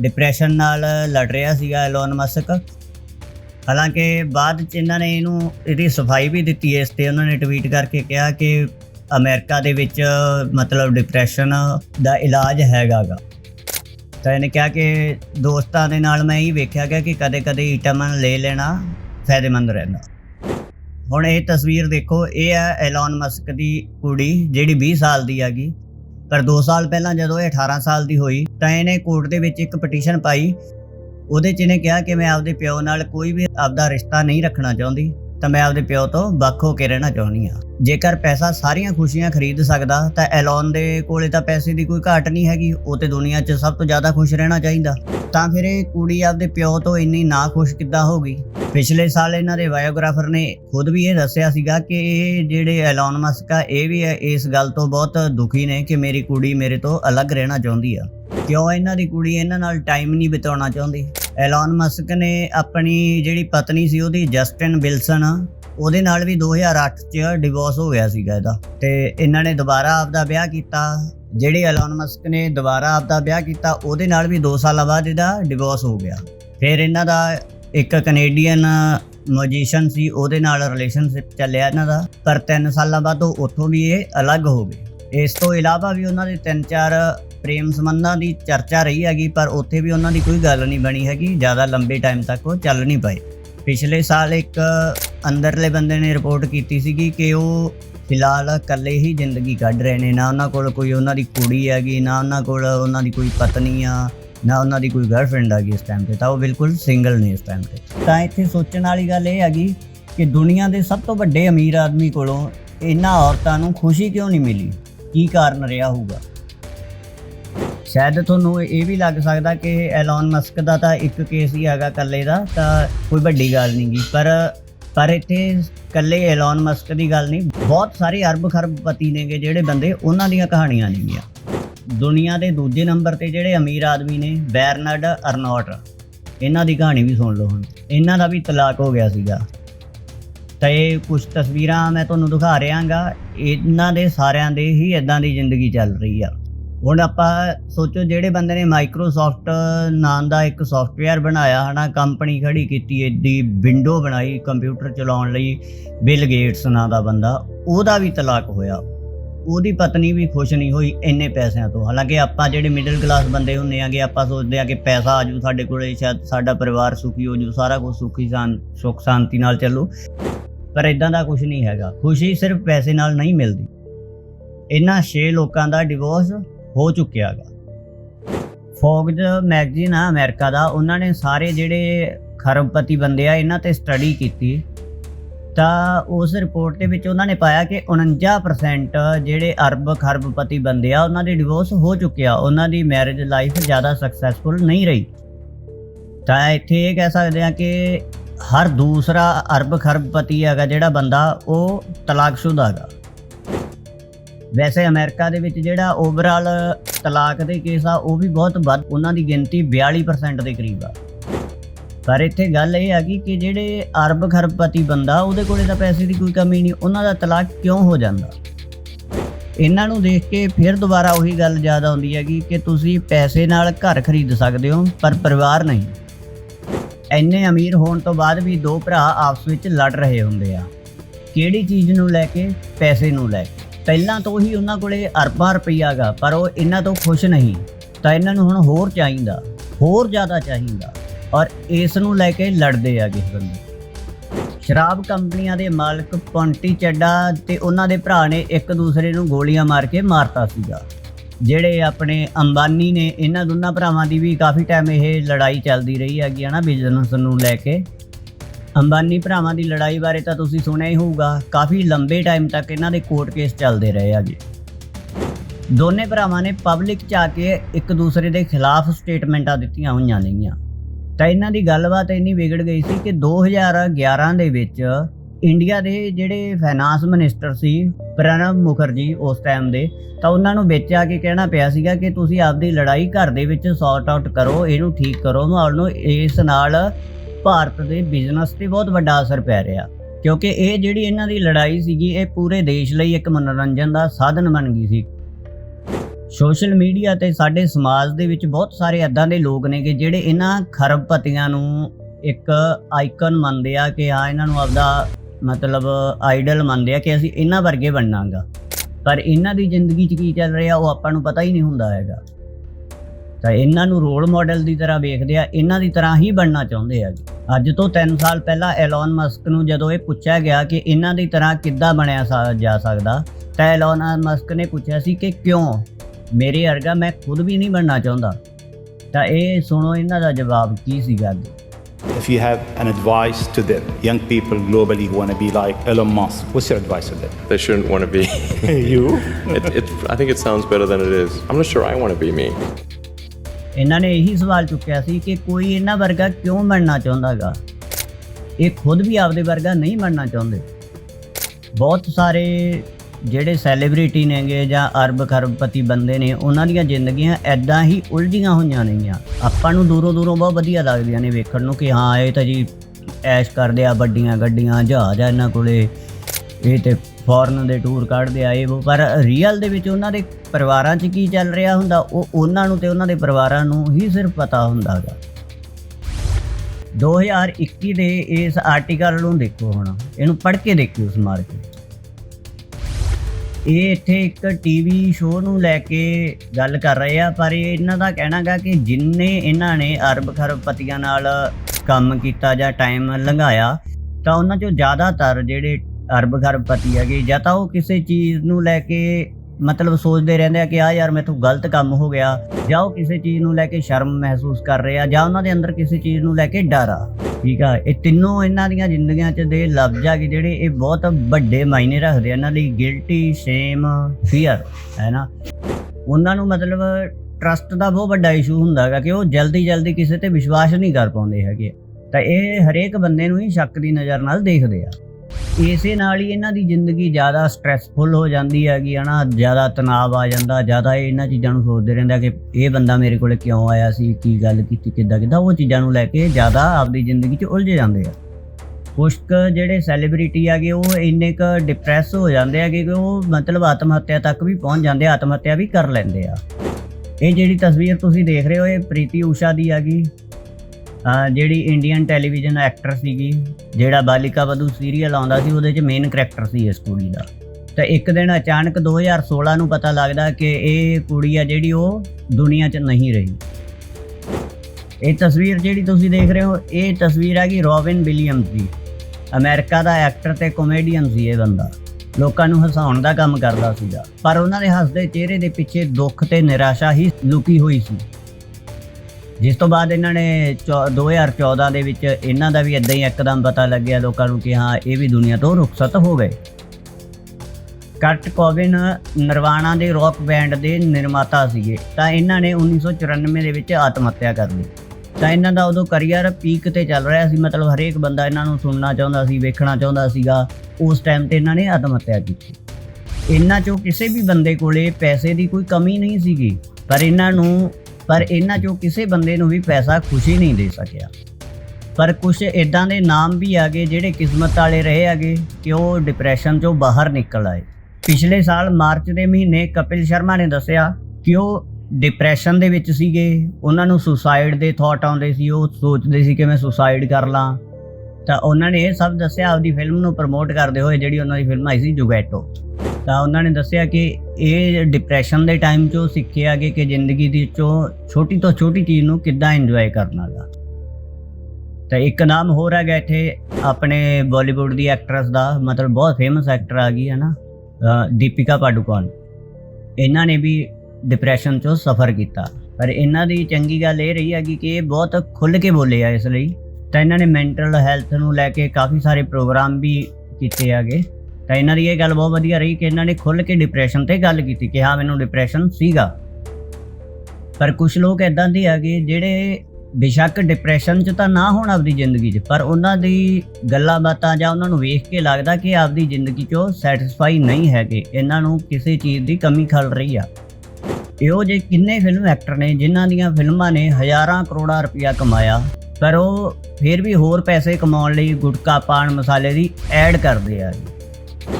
ਡਿਪਰੈਸ਼ਨ ਨਾਲ ਲੜ ਰਿਹਾ ਸੀਗਾ ਐਲਨ ਮਸਕ ਹਾਲਾਂਕਿ ਬਾਅਦ ਚ ਇਹਨਾਂ ਨੇ ਇਹਨੂੰ, ਇਹਦੀ ਸਫ਼ਾਈ ਵੀ ਦਿੱਤੀ ਇਸ ਤੇ ਉਹਨਾਂ ਨੇ ਟਵੀਟ ਕਰਕੇ ਕਿਹਾ ਕਿ ਅਮਰੀਕਾ ਦੇ ਵਿੱਚ ਮਤਲਬ ਡਿਪਰੈਸ਼ਨ ਦਾ ਇਲਾਜ ਹੈਗਾਗਾ ਤਾਂ ਇਹਨੇ ਕਿਹਾ ਕਿ ਦੋਸਤਾਂ ਦੇ ਨਾਲ ਮੈਂ ਇਹ ਵੇਖਿਆ ਗਿਆ ਕਿ ਕਦੇ-ਕਦੇ ਵਿਟਾਮਿਨ ਲੈ ਲੈਣਾ, ਫਾਇਦੇਮੰਦ ਰਹਿੰਦਾ। ਹੁਣ ਇਹ ਤਸਵੀਰ ਦੇਖੋ, ਇਹ ਹੈ ਐਲਨ ਮਸਕ ਦੀ ਕੁੜੀ, ਜਿਹੜੀ 20 ਸਾਲ ਦੀ ਹੈਗੀ। ਪਰ 2 ਸਾਲ ਪਹਿਲਾਂ ਜਦੋਂ ਇਹ 18 ਸਾਲ ਦੀ ਹੋਈ, ਤਾਂ ਇਹਨੇ ਕੋਰਟ ਦੇ ਵਿੱਚ ਇੱਕ ਪਟੀਸ਼ਨ ਪਾਈ। ਉਹਦੇ 'ਚ ਇਹਨੇ ਕਿਹਾ ਕਿ ਮੈਂ ਆਪਦੇ ਪਿਓ ਨਾਲ ਕੋਈ ਵੀ ਆਪਦਾ ਰਿਸ਼ਤਾ ਨਹੀਂ ਰੱਖਣਾ ਚਾਹੁੰਦੀ, ਤਾਂ ਮੈਂ ਆਪਦੇ ਪਿਓ ਤੋਂ ਵੱਖ ਹੋ ਕੇ ਰਹਿਣਾ ਚਾਹੁੰਦੀ ਆ ਜੇਕਰ ਪੈਸਾ ਸਾਰੀਆਂ ਖੁਸ਼ੀਆਂ ਖਰੀਦ ਸਕਦਾ, ਤਾਂ ਐਲਨ ਦੇ ਕੋਲੇ ਤਾਂ ਪੈਸੇ ਦੀ ਕੋਈ ਘਾਟ ਨਹੀਂ ਹੈਗੀ। ਉਹ ਤੇ ਦੁਨੀਆ 'ਚ ਸਭ ਤੋਂ ਜ਼ਿਆਦਾ ਖੁਸ਼ ਰਹਿਣਾ ਚਾਹੀਦਾ। ਤਾਂ ਫਿਰ ਇਹ ਕੁੜੀ ਆਪਦੇ ਪਿਓ ਤੋਂ ਇੰਨੀ ਨਾ ਖੁਸ਼ ਕਿੱਦਾਂ ਹੋ ਗਈ? ਪਿਛਲੇ ਸਾਲ ਇਹਨਾਂ ਦੇ ਬਾਇਓਗ੍ਰਾਫਰ ਨੇ ਖੁਦ ਵੀ ਇਹ ਦੱਸਿਆ ਸੀਗਾ ਕਿ ਇਹ ਜਿਹੜੇ ਐਲਨ ਮਸਕ ਆ, ਇਹ ਵੀ ਇਸ ਗੱਲ ਤੋਂ ਬਹੁਤ ਦੁਖੀ ਨੇ ਕਿ ਮੇਰੀ ਕੁੜੀ ਮੇਰੇ ਤੋਂ ਅਲੱਗ ਰਹਿਣਾ ਚਾਹੁੰਦੀ ਆ। ਕਿਉਂ ਇਹਨਾਂ ਦੀ ਕੁੜੀ ਇਹਨਾਂ ਨਾਲ ਟਾਈਮ ਨਹੀਂ ਬਿਤਾਉਣਾ ਚਾਹੁੰਦੀ? ਐਲਨ ਮਸਕ ਨੇ ਆਪਣੀ ਜਿਹੜੀ ਪਤਨੀ ਸੀ, ਉਹਦੀ ਜਸਟਿਨ ਵਿਲਸਨ ਉਹਦੇ ਨਾਲ ਵੀ 2008 ਚ ਡਿਵੋਰਸ ਹੋ ਗਿਆ ਸੀਗਾ ਇਹਦਾ। ਤੇ ਇਹਨਾਂ ਨੇ ਦੁਬਾਰਾ ਆਪਦਾ ਵਿਆਹ ਕੀਤਾ। ਜਿਹੜੇ ਐਲਨ ਮਸਕ ਨੇ ਦੁਬਾਰਾ ਆਪਦਾ ਵਿਆਹ ਕੀਤਾ, ਉਹਦੇ ਨਾਲ ਵੀ 2 ਸਾਲਾਂ ਬਾਅਦ ਇਹਦਾ ਡਿਵੋਰਸ ਹੋ ਗਿਆ। ਫਿਰ ਇਹਨਾਂ ਦਾ ਇੱਕ ਕੈਨੇਡੀਅਨ ਮਿਊਜ਼ੀਸ਼ੀਅਨ ਸੀ, ਉਹਦੇ ਨਾਲ ਰਿਲੇਸ਼ਨਸ਼ਿਪ ਚੱਲਿਆ ਇਹਨਾਂ ਦਾ। ਪਰ 3 ਸਾਲਾਂ ਬਾਅਦ ਉਹ ਉੱਥੋਂ ਵੀ ਇਹ ਅਲੱਗ ਹੋ ਗਏ। ਇਸ ਤੋਂ ਇਲਾਵਾ ਵੀ ਉਹਨਾਂ ਦੇ ਤਿੰਨ ਚਾਰ ਪ੍ਰੇਮ ਸੰਬੰਧਾਂ ਦੀ ਚਰਚਾ ਰਹੀ ਹੈਗੀ, ਪਰ ਉੱਥੇ ਵੀ ਉਹਨਾਂ ਦੀ ਕੋਈ ਗੱਲ ਨਹੀਂ ਬਣੀ ਹੈਗੀ। ਜ਼ਿਆਦਾ ਲੰਬੇ ਟਾਈਮ ਤੱਕ ਉਹ ਚੱਲ ਨਹੀਂ ਪਏ। ਪਿਛਲੇ ਸਾਲ ਇੱਕ ਅੰਦਰਲੇ ਬੰਦੇ ਨੇ ਰਿਪੋਰਟ ਕੀਤੀ ਸੀਗੀ ਕਿ ਉਹ ਫਿਲਹਾਲ ਇਕੱਲੇ ਹੀ ਜ਼ਿੰਦਗੀ ਕੱਢ ਰਹੇ ਨੇ। ਨਾ ਉਹਨਾਂ ਕੋਲ ਕੋਈ ਉਹਨਾਂ ਦੀ ਕੁੜੀ ਹੈਗੀ, ਨਾ ਉਹਨਾਂ ਕੋਲ ਉਹਨਾਂ ਦੀ ਕੋਈ ਪਤਨੀ ਆ, ਨਾ ਉਹਨਾਂ ਦੀ ਕੋਈ ਗਰਲਫ੍ਰੈਂਡ ਹੈਗੀ ਇਸ ਟਾਈਮ ਤੇ, ਤਾਂ ਉਹ ਬਿਲਕੁਲ ਸਿੰਗਲ ਨੇ ਇਸ ਟਾਈਮ ਤੇ। ਤਾਂ ਇੱਥੇ ਸੋਚਣ ਵਾਲੀ ਗੱਲ ਇਹ ਹੈਗੀ ਕਿ ਦੁਨੀਆ ਦੇ ਸਭ ਤੋਂ ਵੱਡੇ ਅਮੀਰ ਆਦਮੀ ਕੋਲੋਂ ਇਹਨਾਂ ਔਰਤਾਂ ਨੂੰ ਖੁਸ਼ੀ ਕਿਉਂ ਨਹੀਂ ਮਿਲੀ? ਕੀ ਕਾਰਨ ਰਿਹਾ ਹੋਊਗਾ? ਸ਼ਾਇਦ ਤੁਹਾਨੂੰ ਇਹ ਵੀ ਲੱਗ ਸਕਦਾ ਕਿ ਐਲਨ ਮਸਕ ਦਾ ਤਾਂ ਇੱਕ ਕੇਸ ਹੀ ਹੈਗਾ ਕੱਲੇ ਦਾ, ਤਾਂ ਕੋਈ ਵੱਡੀ ਗੱਲ ਨਹੀਂਗੀ ਪਰ ਪਰ ਇੱਥੇ ਕੱਲੇ ਐਲਨ ਮਸਕ ਦੀ ਗੱਲ ਨਹੀਂ, ਬਹੁਤ ਸਾਰੇ ਅਰਬ ਖਰਬਪਤੀ ਨੇਗੇ ਜਿਹੜੇ ਬੰਦੇ, ਉਹਨਾਂ ਦੀਆਂ ਕਹਾਣੀਆਂ ਨੇਗੀਆਂ ਦੁਨੀਆ ਦੇ ਦੂਜੇ ਨੰਬਰ ਤੇ ਜਿਹੜੇ ਅਮੀਰ ਆਦਮੀ ਨੇ, ਬੈਰਨਰਡ ਅਰਨੋਟ, ਇਹਨਾਂ ਦੀ ਕਹਾਣੀ ਵੀ ਸੁਣ ਲਓ ਹੁਣ। ਇਹਨਾਂ ਦਾ ਵੀ ਤਲਾਕ ਹੋ ਗਿਆ ਸੀਗਾ। ਤਾਂ ਇਹ ਕੁਝ ਤਸਵੀਰਾਂ ਮੈਂ ਤੁਹਾਨੂੰ ਦਿਖਾ ਰਿਹਾਗਾ, ਇਹਨਾਂ ਦੇ ਸਾਰਿਆਂ ਦੇ ਹੀ ਇਦਾਂ ਦੀ ਜ਼ਿੰਦਗੀ ਚੱਲ ਰਹੀ ਆ। ਹੁਣ ਆਪਾਂ ਸੋਚੋ ਜਿਹੜੇ ਬੰਦੇ ਨੇ ਮਾਈਕਰੋਸਾਫਟ ਨਾਂ ਦਾ ਇੱਕ ਸੌਫਟਵੇਅਰ ਬਣਾਇਆ, ਹਨਾ ਕੰਪਨੀ ਖੜੀ ਕੀਤੀ, ਏਡੀ ਵਿੰਡੋ ਬਣਾਈ ਕੰਪਿਊਟਰ ਚਲਾਉਣ ਲਈ ਬਿਲ ਗੇਟਸ ਨਾਂ ਦਾ ਬੰਦਾ, ਉਹਦਾ ਵੀ ਤਲਾਕ ਹੋਇਆ। ਉਹਦੀ ਪਤਨੀ ਵੀ ਖੁਸ਼ ਨਹੀਂ ਹੋਈ ਇੰਨੇ ਪੈਸਿਆਂ ਤੋਂ। ਹਾਲਾਂਕਿ ਆਪਾਂ ਜਿਹੜੇ ਮਿਡਲ ਕਲਾਸ ਬੰਦੇ ਹੁੰਨੇ ਆਗੇ, ਆਪਾਂ ਸੋਚਦੇ ਆ ਕਿ ਪੈਸਾ ਆਜੂ ਸਾਡੇ ਕੋਲੇ, ਸ਼ਾਇਦ ਸਾਡਾ ਪਰਿਵਾਰ ਸੁਖੀ ਹੋ ਜੂ, ਸਾਰਾ ਕੁਝ ਸੁਖੀ ਸ਼ਾਨ, ਸੁਖ ਸ਼ਾਂਤੀ ਨਾਲ ਚੱਲੂ। ਪਰ ਇਦਾਂ ਦਾ ਕੁਝ ਨਹੀਂ ਹੈਗਾ। ਖੁਸ਼ੀ ਸਿਰਫ ਪੈਸੇ ਨਾਲ ਨਹੀਂ ਮਿਲਦੀ। ਇਹਨਾਂ 6 ਲੋਕਾਂ ਦਾ ਡਿਵੋਰਸ ਹੋ ਚੁੱਕਿਆ ਹੈਗਾ ਫੋਗਜ ਮੈਗਜ਼ੀਨ ਆ ਅਮਰੀਕਾ ਦਾ, ਉਹਨਾਂ ਨੇ ਸਾਰੇ ਜਿਹੜੇ ਖਰਬਪਤੀ ਬੰਦੇ ਆ, ਇਹਨਾਂ ਤੇ ਸਟੱਡੀ ਕੀਤੀ। ਤਾਂ ਉਸ ਰਿਪੋਰਟ ਦੇ ਵਿੱਚ ਉਹਨਾਂ ਨੇ ਪਾਇਆ ਕਿ 49% ਜਿਹੜੇ ਅਰਬ ਖਰਬਪਤੀ ਬੰਦੇ ਆ, ਉਹਨਾਂ ਦੇ ਡਿਵੋਰਸ ਹੋ ਚੁੱਕਿਆ। ਉਹਨਾਂ ਦੀ ਮੈਰਿਜ ਲਾਈਫ ਜ਼ਿਆਦਾ ਸਕਸੈਸਫੁਲ ਨਹੀਂ ਰਹੀ। ਤਾਂ ਇੱਥੇ ਇਹ ਕਹਿ ਸਕਦੇ ਆ ਕਿ ਹਰ ਦੂਸਰਾ ਅਰਬ ਖਰਬਪਤੀ ਹੈਗਾ ਜਿਹੜਾ ਬੰਦਾ, ਉਹ ਤਲਾਕਸ਼ੁਦਾ ਹੈਗਾ ਵੈਸੇ ਅਮਰੀਕਾ ਦੇ ਵਿੱਚ ਜਿਹੜਾ ਓਵਰਆਲ ਤਲਾਕ ਦੇ ਕੇਸ ਆ, ਉਹ ਵੀ ਬਹੁਤ ਵੱਧ, ਉਹਨਾਂ ਦੀ ਗਿਣਤੀ 42% ਦੇ ਕਰੀਬ ਆ। ਪਰ ਇੱਥੇ ਗੱਲ ਇਹ ਆ ਹੈਗੀ ਕਿ ਜਿਹੜੇ ਅਰਬ ਖਰਬਪਤੀ ਬੰਦਾ, ਉਹਦੇ ਕੋਲੇ ਤਾਂ ਪੈਸੇ ਦੀ ਕੋਈ ਕਮੀ ਨਹੀਂ, ਉਹਨਾਂ ਦਾ ਤਲਾਕ ਕਿਉਂ ਹੋ ਜਾਂਦਾ? ਇਹਨਾਂ ਨੂੰ ਦੇਖ ਕੇ ਫਿਰ ਦੁਬਾਰਾ ਉਹੀ ਗੱਲ ਯਾਦ ਆਉਂਦੀ ਹੈਗੀ ਕਿ ਤੁਸੀਂ ਪੈਸੇ ਨਾਲ ਘਰ ਖਰੀਦ ਸਕਦੇ ਹੋ, ਪਰ ਪਰਿਵਾਰ ਨਹੀਂ। ਇੰਨੇ ਅਮੀਰ ਹੋਣ ਤੋਂ ਬਾਅਦ ਵੀ ਦੋ ਭਰਾ ਆਪਸ ਵਿੱਚ ਲੜ ਰਹੇ ਹੁੰਦੇ ਆ। ਕਿਹੜੀ ਚੀਜ਼ ਨੂੰ ਲੈ ਕੇ? ਪੈਸੇ ਨੂੰ ਲੈ ਕੇ। ਪਹਿਲਾਂ ਤੋਂ ਹੀ ਉਹਨਾਂ ਕੋਲੇ ਅਰਬਾਂ ਰੁਪਈਆ ਗਾ, ਪਰ ਉਹ ਇਹਨਾਂ ਤੋਂ ਖੁਸ਼ ਨਹੀਂ। ਤਾਂ ਇਹਨਾਂ ਨੂੰ ਹੁਣ ਹੋਰ ਚਾਹੀਦਾ, ਹੋਰ ਜ਼ਿਆਦਾ ਚਾਹੀਦਾ, ਔਰ ਇਸ ਨੂੰ ਲੈ ਕੇ ਲੜਦੇ ਆ ਕਿਸ ਬੰਦੇ। ਸ਼ਰਾਬ ਕੰਪਨੀਆਂ ਦੇ ਮਾਲਕ ਪੌਂਟੀ ਚੱਡਾ ਤੇ ਉਹਨਾਂ ਦੇ ਭਰਾ ਨੇ ਇੱਕ ਦੂਸਰੇ ਨੂੰ ਗੋਲੀਆਂ ਮਾਰ ਕੇ ਮਾਰਤਾ ਸੀਗਾ, ਜਿਹੜੇ ਆਪਣੇ ਅੰਬਾਨੀ ਨੇ ਇਹਨਾਂ ਦੋਨਾਂ ਭਰਾਵਾਂ ਦੀ ਵੀ ਕਾਫੀ ਟਾਈਮ ਇਹ ਲੜਾਈ ਚੱਲਦੀ ਰਹੀ ਹੈਗੀ ਹੈ ਨਾ ਬਿਜ਼ਨਸ ਨੂੰ ਲੈ ਕੇ। ਅੰਬਾਨੀ ਭਰਾਵਾਂ ਦੀ ਲੜਾਈ ਬਾਰੇ ਤਾਂ ਤੁਸੀਂ ਸੁਣਿਆ ਹੀ ਹੋਊਗਾ, ਕਾਫੀ ਲੰਬੇ ਟਾਈਮ ਤੱਕ ਇਹਨਾਂ ਦੇ ਕੋਰਟ ਕੇਸ ਚੱਲਦੇ ਰਹੇ ਹੈਗੇ ਦੋਨੇ ਭਰਾਵਾਂ ਨੇ ਪਬਲਿਕ 'ਚ ਆ ਕੇ ਇੱਕ ਦੂਸਰੇ ਦੇ ਖਿਲਾਫ ਸਟੇਟਮੈਂਟਾਂ ਦਿੱਤੀਆਂ ਹੋਈਆਂ ਨੇਗੀਆਂ। ਤਾਂ ਇਹਨਾਂ ਦੀ ਗੱਲਬਾਤ ਇੰਨੀ ਵਿਗੜ ਗਈ ਸੀ ਕਿ 2011 ਦੇ ਵਿੱਚ ਇੰਡੀਆ ਦੇ ਜਿਹੜੇ ਫਾਈਨਾਂਸ ਮਿਨਿਸਟਰ ਸੀ, ਪ੍ਰਣਬ ਮੁਖਰਜੀ ਉਸ ਟਾਈਮ ਦੇ, ਤਾਂ ਉਹਨਾਂ ਨੂੰ ਵਿੱਚ ਆ ਕੇ ਕਹਿਣਾ ਪਿਆ ਸੀਗਾ ਕਿ ਤੁਸੀਂ ਆਪਦੀ ਲੜਾਈ ਘਰ ਦੇ ਵਿੱਚ ਸੌਰਟ ਆਊਟ ਕਰੋ, ਇਹਨੂੰ ਠੀਕ ਕਰੋ, ਮਾਹੌਲ ਨੂੰ ਇਸ ਨਾਲ ਭਾਰਤ ਦੇ ਬਿਜ਼ਨਸ ਤੇ ਬਹੁਤ ਵੱਡਾ ਅਸਰ ਪੈ ਰਿਹਾ। ਕਿਉਂਕਿ ਇਹ ਜਿਹੜੀ ਇਹਨਾਂ ਦੀ ਲੜਾਈ ਸੀਗੀ, ਇਹ ਪੂਰੇ ਦੇਸ਼ ਲਈ ਇੱਕ ਮਨੋਰੰਜਨ ਦਾ ਸਾਧਨ ਬਣ ਗਈ ਸੀ। ਸੋਸ਼ਲ ਮੀਡੀਆ ਤੇ ਸਾਡੇ ਸਮਾਜ ਦੇ ਵਿੱਚ ਬਹੁਤ ਸਾਰੇ ਐਦਾਂ ਦੇ ਲੋਕ ਨੇ ਕਿ ਜਿਹੜੇ ਇਹਨਾਂ ਖਰਬਪਤੀਆਂ ਨੂੰ ਇੱਕ ਆਈਕਨ ਮੰਨਦੇ ਆ ਕਿ ਹਾਂ, ਇਹਨਾਂ ਨੂੰ ਆਪਦਾ ਮਤਲਬ ਆਈਡਲ ਮੰਨਦੇ ਆ ਕਿ ਅਸੀਂ ਇਹਨਾਂ ਵਰਗੇ ਬਣਨਾਗਾ। ਪਰ ਇਹਨਾਂ ਦੀ ਜ਼ਿੰਦਗੀ 'ਚ ਕੀ ਚੱਲ ਰਿਹਾ, ਉਹ ਆਪਾਂ ਨੂੰ ਪਤਾ ਹੀ ਨਹੀਂ ਹੁੰਦਾ ਹੈਗਾ। ਤਾਂ ਇਹਨਾਂ ਨੂੰ ਰੋਲ ਮਾਡਲ ਦੀ ਤਰ੍ਹਾਂ ਵੇਖਦੇ ਆ ਇਹਨਾਂ ਦੀ ਤਰ੍ਹਾਂ ਹੀ ਬਣਨਾ ਚਾਹੁੰਦੇ ਆ ਅੱਜ ਤੋਂ 3 ਸਾਲ ਪਹਿਲਾਂ ਐਲਨ ਮਸਕ ਨੂੰ ਜਦੋਂ ਇਹ ਪੁੱਛਿਆ ਗਿਆ ਕਿ ਇਹਨਾਂ ਦੀ ਤਰ੍ਹਾਂ ਕਿੱਦਾਂ ਬਣਿਆ ਜਾ ਸਕਦਾ ਤਾਂ ਐਲਨ ਮਸਕ ਨੇ ਪੁੱਛਿਆ ਸੀ ਕਿ ਕਿਉਂ ਮੇਰੇ ਵਰਗਾ ਮੈਂ ਖੁਦ ਵੀ ਨਹੀਂ ਬਣਨਾ ਚਾਹੁੰਦਾ ਤਾਂ ਇਹ ਸੁਣੋ ਇਹਨਾਂ ਦਾ ਜਵਾਬ ਕੀ ਸੀਗਾ ਅੱਗੇ If you have an advice to the young people globally who want to be like Elon Musk, what's your advice to them? They shouldn't want to be. you? it, it, I think it sounds better than it is. I'm not sure I want to be me. ਇਹਨਾਂ ਨੇ ਇਹੀ ਸਵਾਲ ਚੁੱਕਿਆ ਸੀ ਕਿ ਕੋਈ ਇਹਨਾਂ ਵਰਗਾ ਕਿਉਂ ਬਣਨਾ ਚਾਹੁੰਦਾਗਾ? ਇਹ ਖੁਦ ਵੀ ਆਪਦੇ ਵਰਗਾ ਨਹੀਂ ਬਣਨਾ ਚਾਹੁੰਦੇ। ਬਹੁਤ ਸਾਰੇ ਜਿਹੜੇ ਸੈਲੀਬ੍ਰਿਟੀ ਨੇਗੇ ਜਾਂ ਅਰਬ ਖਰਬਪਤੀ ਬੰਦੇ ਨੇ, ਉਹਨਾਂ ਦੀਆਂ ਜ਼ਿੰਦਗੀਆਂ ਐਦਾਂ ਹੀ ਉਲਝੀਆਂ ਹੋਈਆਂ ਨੇਗੀਆਂ। ਆਪਾਂ ਨੂੰ ਦੂਰੋਂ ਦੂਰੋਂ ਬਹੁਤ ਵਧੀਆ ਲੱਗਦੀਆਂ ਨੇ ਵੇਖਣ ਨੂੰ ਕਿ ਹਾਂ, ਇਹ ਤਾਂ ਜੀ ਐਸ਼ ਕਰਦੇ ਆ ਵੱਡੀਆਂ ਗੱਡੀਆਂ, ਜਹਾਜ਼ ਆ ਇਹਨਾਂ ਕੋਲੇ। ਇਹ ਤੇ ਫੋਰਨ ਦੇ ਟੂਰ ਕੱਢਦੇ ਆਏ ਇਹ ਉਹ, ਪਰ ਰੀਅਲ ਦੇ ਵਿੱਚ ਉਹਨਾਂ ਦੇ ਪਰਿਵਾਰਾਂ 'ਚ ਕੀ ਚੱਲ ਰਿਹਾ ਹੁੰਦਾ? ਉਹ ਉਹਨਾਂ ਨੂੰ ਤੇ ਉਹਨਾਂ ਦੇ ਪਰਿਵਾਰਾਂ ਨੂੰ ਹੀ ਸਿਰਫ ਪਤਾ ਹੁੰਦਾ ਹੁੰਦਾਗਾ 2021 ਦੇ ਇਸ ਆਰਟੀਕਲ ਨੂੰ ਦੇਖੋ ਹੁਣ। ਇਹਨੂੰ ਪੜ੍ਹ ਕੇ ਦੇਖਿਓ ਸਮਾਰ ਕੇ ਇਹ ਇੱਥੇ ਇੱਕ ਟੀਵੀ ਸ਼ੋਅ ਨੂੰ ਲੈ ਕੇ ਗੱਲ ਕਰ ਰਹੇ ਆ ਪਰ ਇਹਨਾਂ ਦਾ ਕਹਿਣਾਗਾ ਕਿ ਜਿੰਨੇ ਇਹਨਾਂ ਨੇ ਅਰਬ ਖਰਬਪਤੀਆਂ ਨਾਲ ਕੰਮ ਕੀਤਾ ਜਾਂ ਟਾਈਮ ਲੰਘਾਇਆ ਤਾਂ ਉਹਨਾਂ ਚੋਂ ਜ਼ਿਆਦਾਤਰ ਜਿਹੜੇ ਅਰਬ ਖਰਬਪਤੀ ਹੈਗੇ, ਜਾਂ ਤਾਂ ਉਹ ਕਿਸੇ ਚੀਜ਼ ਨੂੰ ਲੈ ਕੇ ਮਤਲਬ ਸੋਚਦੇ ਰਹਿੰਦੇ ਆ ਕਿ ਆ ਯਾਰ ਮੈਥੋਂ ਗਲਤ ਕੰਮ ਹੋ ਗਿਆ, ਜਾਂ ਉਹ ਕਿਸੇ ਚੀਜ਼ ਨੂੰ ਲੈ ਕੇ ਸ਼ਰਮ ਮਹਿਸੂਸ ਕਰ ਰਹੇ ਆ, ਜਾਂ ਉਹਨਾਂ ਦੇ ਅੰਦਰ ਕਿਸੇ ਚੀਜ਼ ਨੂੰ ਲੈ ਕੇ ਡਰ ਆ। ਠੀਕ ਆ, ਇਹ ਤਿੰਨੋਂ ਇਹਨਾਂ ਦੀਆਂ ਜ਼ਿੰਦਗੀਆਂ 'ਚ ਦੇ ਲਫ਼ਜ਼ ਆ ਕਿ ਜਿਹੜੇ ਇਹ ਬਹੁਤ ਵੱਡੇ ਮਾਇਨੇ ਰੱਖਦੇ ਆ, ਇਹਨਾਂ ਲਈ ਗਿਲਟੀ ਸ਼ੇਮ ਫੀਅਰ ਹੈ ਨਾ? ਉਹਨਾਂ ਨੂੰ ਮਤਲਬ ਟਰਸਟ ਦਾ ਬਹੁਤ ਵੱਡਾ ਇਸ਼ੂ ਹੁੰਦਾ ਹੈਗਾ ਕਿ ਉਹ ਜਲਦੀ ਜਲਦੀ ਕਿਸੇ ਤੇ ਵਿਸ਼ਵਾਸ ਨਹੀਂ ਕਰ ਪਾਉਂਦੇ ਹੈਗੇ। ਤਾਂ ਇਹ ਹਰੇਕ ਬੰਦੇ ਨੂੰ ਹੀ ਸ਼ੱਕ ਦੀ ਨਜ਼ਰ ਨਾਲ ਦੇਖਦੇ ਆ। ਇਸੇ ਨਾਲ ਹੀ ਇਹਨਾਂ ਦੀ ਜ਼ਿੰਦਗੀ ਜ਼ਿਆਦਾ ਸਟ੍ਰੈਸਫੁਲ ਹੋ ਜਾਂਦੀ ਹੈਗੀ ਹਨਾ ਜ਼ਿਆਦਾ ਤਣਾਅ ਆ ਜਾਂਦਾ, ਜ਼ਿਆਦਾ ਇਹ ਇਹਨਾਂ ਚੀਜ਼ਾਂ ਨੂੰ ਸੋਚਦੇ ਰਹਿੰਦਾ ਕਿ ਇਹ ਬੰਦਾ ਮੇਰੇ ਕੋਲੇ ਕਿਉਂ ਆਇਆ ਸੀ, ਕੀ ਗੱਲ ਕੀਤੀ, ਕਿੱਦਾਂ ਕਿੱਦਾਂ, ਉਹ ਚੀਜ਼ਾਂ ਨੂੰ ਲੈ ਕੇ ਜ਼ਿਆਦਾ ਆਪਦੀ ਜ਼ਿੰਦਗੀ 'ਚ ਉਲਝ ਜਾਂਦੇ ਆ। ਕੁਛ ਕੁ ਜਿਹੜੇ ਸੈਲੀਬ੍ਰਿਟੀ ਆਗੇ ਉਹ ਇੰਨੇ ਕ ਡਿਪਰੈਸ ਹੋ ਜਾਂਦੇ ਆ ਕਿ ਉਹ ਮਤਲਬ ਆਤਮ ਹੱਤਿਆ ਤੱਕ ਵੀ ਪਹੁੰਚ ਜਾਂਦੇ ਆ ਆਤਮ ਹੱਤਿਆ ਵੀ ਕਰ ਲੈਂਦੇ ਆ। ਇਹ ਜਿਹੜੀ ਤਸਵੀਰ ਤੁਸੀਂ ਦੇਖ ਰਹੇ ਹੋ, ਇਹ ਪ੍ਰੀਤੀ ਊਸ਼ਾ ਦੀ ਹੈਗੀ। ਜਿਹੜੀ ਇੰਡੀਅਨ ਟੈਲੀਵਿਜ਼ਨ ਐਕਟਰ ਸੀਗੀ, ਜਿਹੜਾ ਬਾਲਿਕਾ ਵਧੂ ਸੀਰੀਅਲ ਆਉਂਦਾ ਸੀ, ਉਹਦੇ 'ਚ ਮੇਨ ਕਰੈਕਟਰ ਸੀ ਇਸ ਕੁੜੀ ਦਾ। ਤਾਂ ਇੱਕ ਦਿਨ ਅਚਾਨਕ 2016 ਨੂੰ ਪਤਾ ਲੱਗਦਾ ਕਿ ਇਹ ਕੁੜੀ ਆ ਜਿਹੜੀ ਉਹ ਦੁਨੀਆ 'ਚ ਨਹੀਂ ਰਹੀ। ਇਹ ਤਸਵੀਰ ਜਿਹੜੀ ਤੁਸੀਂ ਦੇਖ ਰਹੇ ਹੋ, ਇਹ ਤਸਵੀਰ ਹੈਗੀ ਰੋਬਿਨ ਵਿਲੀਅਮਸ ਦੀ। ਅਮਰੀਕਾ ਦਾ ਐਕਟਰ ਤੇ ਕਾਮੇਡੀਅਨ ਸੀ ਇਹ ਬੰਦਾ। ਲੋਕਾਂ ਨੂੰ ਹਸਾਉਣ ਦਾ ਕੰਮ ਕਰਦਾ ਸੀਗਾ। ਪਰ ਉਹਨਾਂ ਦੇ ਹੱਸਦੇ ਚਿਹਰੇ ਦੇ ਪਿੱਛੇ ਦੁੱਖ ਤੇ ਨਿਰਾਸ਼ਾ ਹੀ ਲੁਕੀ ਹੋਈ ਸੀ। ਜਿਸ ਤੋਂ ਬਾਅਦ ਇਹਨਾਂ ਨੇ ਚੌ- 2014 ਦੇ ਵਿੱਚ ਇਹਨਾਂ ਦਾ ਵੀ ਇਦਾਂ ਹੀ ਇੱਕਦਮ ਪਤਾ ਲੱਗਿਆ ਲੋਕਾਂ ਨੂੰ ਕਿ ਹਾਂ, ਇਹ ਵੀ ਦੁਨੀਆ ਤੋਂ ਰੁਖਸਤ ਹੋ ਗਏ। ਕਰਟ ਕੋਵਿਨ ਨਰਵਾਣਾ ਦੇ ਰੌਕ ਬੈਂਡ ਦੇ ਨਿਰਮਾਤਾ ਸੀਗੇ। ਤਾਂ ਇਹਨਾਂ ਨੇ 1994 ਦੇ ਵਿੱਚ ਆਤਮ ਹੱਤਿਆ ਕਰ ਲਈ। ਤਾਂ ਇਹਨਾਂ ਦਾ ਉਦੋਂ ਕਰੀਅਰ ਪੀਕ ਤੇ ਚੱਲ ਰਿਹਾ ਸੀ, ਮਤਲਬ ਹਰੇਕ ਬੰਦਾ ਇਹਨਾਂ ਨੂੰ ਸੁਣਨਾ ਚਾਹੁੰਦਾ ਸੀ, ਵੇਖਣਾ ਚਾਹੁੰਦਾ ਸੀਗਾ। ਉਸ ਟਾਈਮ ਤੇ ਇਹਨਾਂ ਨੇ ਆਤਮ ਹੱਤਿਆ ਕੀਤੀ। ਇਹਨਾਂ ਚੋਂ ਕਿਸੇ ਵੀ ਬੰਦੇ ਕੋਲੇ ਪੈਸੇ ਦੀ ਕੋਈ ਕਮੀ ਨਹੀਂ ਸੀਗੀ, ਪਰ ਇਹਨਾਂ ਨੂੰ ਪਰ ਇਹਨਾਂ ਚੋਂ ਕਿਸੇ ਬੰਦੇ ਨੂੰ ਵੀ ਪੈਸਾ ਖੁਸ਼ੀ ਨਹੀਂ ਦੇ ਸਕਿਆ। ਪਰ ਕੁਝ ਇਦਾਂ ਦੇ ਨਾਮ ਵੀ ਆ ਗਏ ਜਿਹੜੇ ਕਿਸਮਤ ਵਾਲੇ ਰਹੇ ਆਗੇ ਕਿ ਉਹ ਡਿਪਰੈਸ਼ਨ ਚੋਂ ਬਾਹਰ ਨਿਕਲ ਆਏ। ਪਿਛਲੇ ਸਾਲ ਮਾਰਚ ਦੇ ਮਹੀਨੇ ਕਪਿਲ ਸ਼ਰਮਾ ਨੇ ਦੱਸਿਆ ਕਿ ਉਹ ਡਿਪਰੈਸ਼ਨ ਦੇ ਵਿੱਚ ਸੀਗੇ। ਉਹਨਾਂ ਨੂੰ ਸੁਸਾਈਡ ਦੇ ਥਾਟ ਆਉਂਦੇ ਸੀ, ਉਹ ਸੋਚਦੇ ਸੀ ਕਿ ਮੈਂ ਸੁਸਾਈਡ ਕਰ ਲਾਂ। ਤਾਂ ਉਹਨਾਂ ਨੇ ਇਹ ਸਭ ਦੱਸਿਆ ਆਪਦੀ ਫਿਲਮ ਨੂੰ ਪ੍ਰਮੋਟ ਕਰਦੇ ਹੋਏ ਜਿਹੜੀ ਉਹਨਾਂ ਦੀ ਫਿਲਮ ਆਈ ਸੀ ਜੁਗੈਟੋ। ਤਾਂ ਉਹਨਾਂ ਨੇ ਦੱਸਿਆ ਕਿ ਇਹ ਡਿਪਰੈਸ਼ਨ ਦੇ ਟਾਈਮ 'ਚੋਂ ਸਿੱਖਿਆ ਕਿ ਕਿ ਜ਼ਿੰਦਗੀ ਦੀ ਚੋਂ ਛੋਟੀ ਤੋਂ ਛੋਟੀ ਚੀਜ਼ ਨੂੰ ਕਿੱਦਾਂ ਇੰਜੋਏ ਕਰਨਾ ਗਾ ਤਾਂ ਇੱਕ ਨਾਮ ਹੋਰ ਹੈਗਾ ਇੱਥੇ, ਆਪਣੇ ਬਾਲੀਵੁੱਡ ਦੀ ਐਕਟਰਸ ਦਾ, ਮਤਲਬ ਬਹੁਤ ਫੇਮਸ ਐਕਟਰ ਆ ਗਈ ਹੈ ਨਾ ਦੀਪਿਕਾ ਪਾਡੂਕੋਨ ਇਹਨਾਂ ਨੇ ਵੀ ਡਿਪਰੈਸ਼ਨ 'ਚੋਂ ਸਫਰ ਕੀਤਾ। ਪਰ ਇਹਨਾਂ ਦੀ ਚੰਗੀ ਗੱਲ ਇਹ ਰਹੀ ਹੈਗੀ ਕਿ ਇਹ ਬਹੁਤ ਖੁੱਲ੍ਹ ਕੇ ਬੋਲੇ ਆ ਇਸ ਲਈ। ਤਾਂ ਇਹਨਾਂ ਨੇ ਮੈਂਟਲ ਹੈਲਥ ਨੂੰ ਲੈ ਕੇ ਕਾਫੀ ਸਾਰੇ ਪ੍ਰੋਗਰਾਮ ਵੀ ਕੀਤੇ ਆਗੇ ਤਾਂ ਇਹਨਾਂ ਦੀ ਇਹ ਗੱਲ ਬਹੁਤ ਵਧੀਆ ਰਹੀ ਕਿ ਇਹਨਾਂ ਨੇ ਖੁੱਲ੍ਹ ਕੇ ਡਿਪਰੈਸ਼ਨ ਤੇ ਗੱਲ ਕੀਤੀ ਕਿ ਹਾਂ ਮੈਨੂੰ ਡਿਪਰੈਸ਼ਨ ਸੀਗਾ। ਪਰ ਕੁਝ ਲੋਕ ਇਦਾਂ ਦੇ ਹੈਗੇ ਜਿਹੜੇ ਬੇਸ਼ੱਕ ਡਿਪਰੈਸ਼ਨ 'ਚ ਤਾਂ ਨਾ ਹੋਣ ਆਪਦੀ ਜ਼ਿੰਦਗੀ 'ਚ, ਪਰ ਉਹਨਾਂ ਦੀ ਗੱਲਾਂ ਬਾਤਾਂ ਜਾਂ ਉਹਨਾਂ ਨੂੰ ਵੇਖ ਕੇ ਲੱਗਦਾ ਕਿ ਆਪਦੀ ਜ਼ਿੰਦਗੀ 'ਚੋਂ ਸੈਟੀਸਫਾਈ ਨਹੀਂ ਹੈਗੇ, ਇਹਨਾਂ ਨੂੰ ਕਿਸੇ ਚੀਜ਼ ਦੀ ਕਮੀ ਖਲ ਰਹੀ ਆ। ਇਹੋ ਜਿਹੇ ਕਿੰਨੇ ਫਿਲਮ ਐਕਟਰ ਨੇ ਜਿਨ੍ਹਾਂ ਦੀਆਂ ਫਿਲਮਾਂ ਨੇ ਹਜ਼ਾਰਾਂ ਕਰੋੜਾਂ ਰੁਪਇਆ ਕਮਾਇਆ, ਪਰ ਉਹ ਫਿਰ ਵੀ ਹੋਰ ਪੈਸੇ ਕਮਾਉਣ ਲਈ ਗੁਟਕਾ ਪਾਣ ਮਸਾਲੇ ਦੀ ਐਡ ਕਰਦੇ ਆ।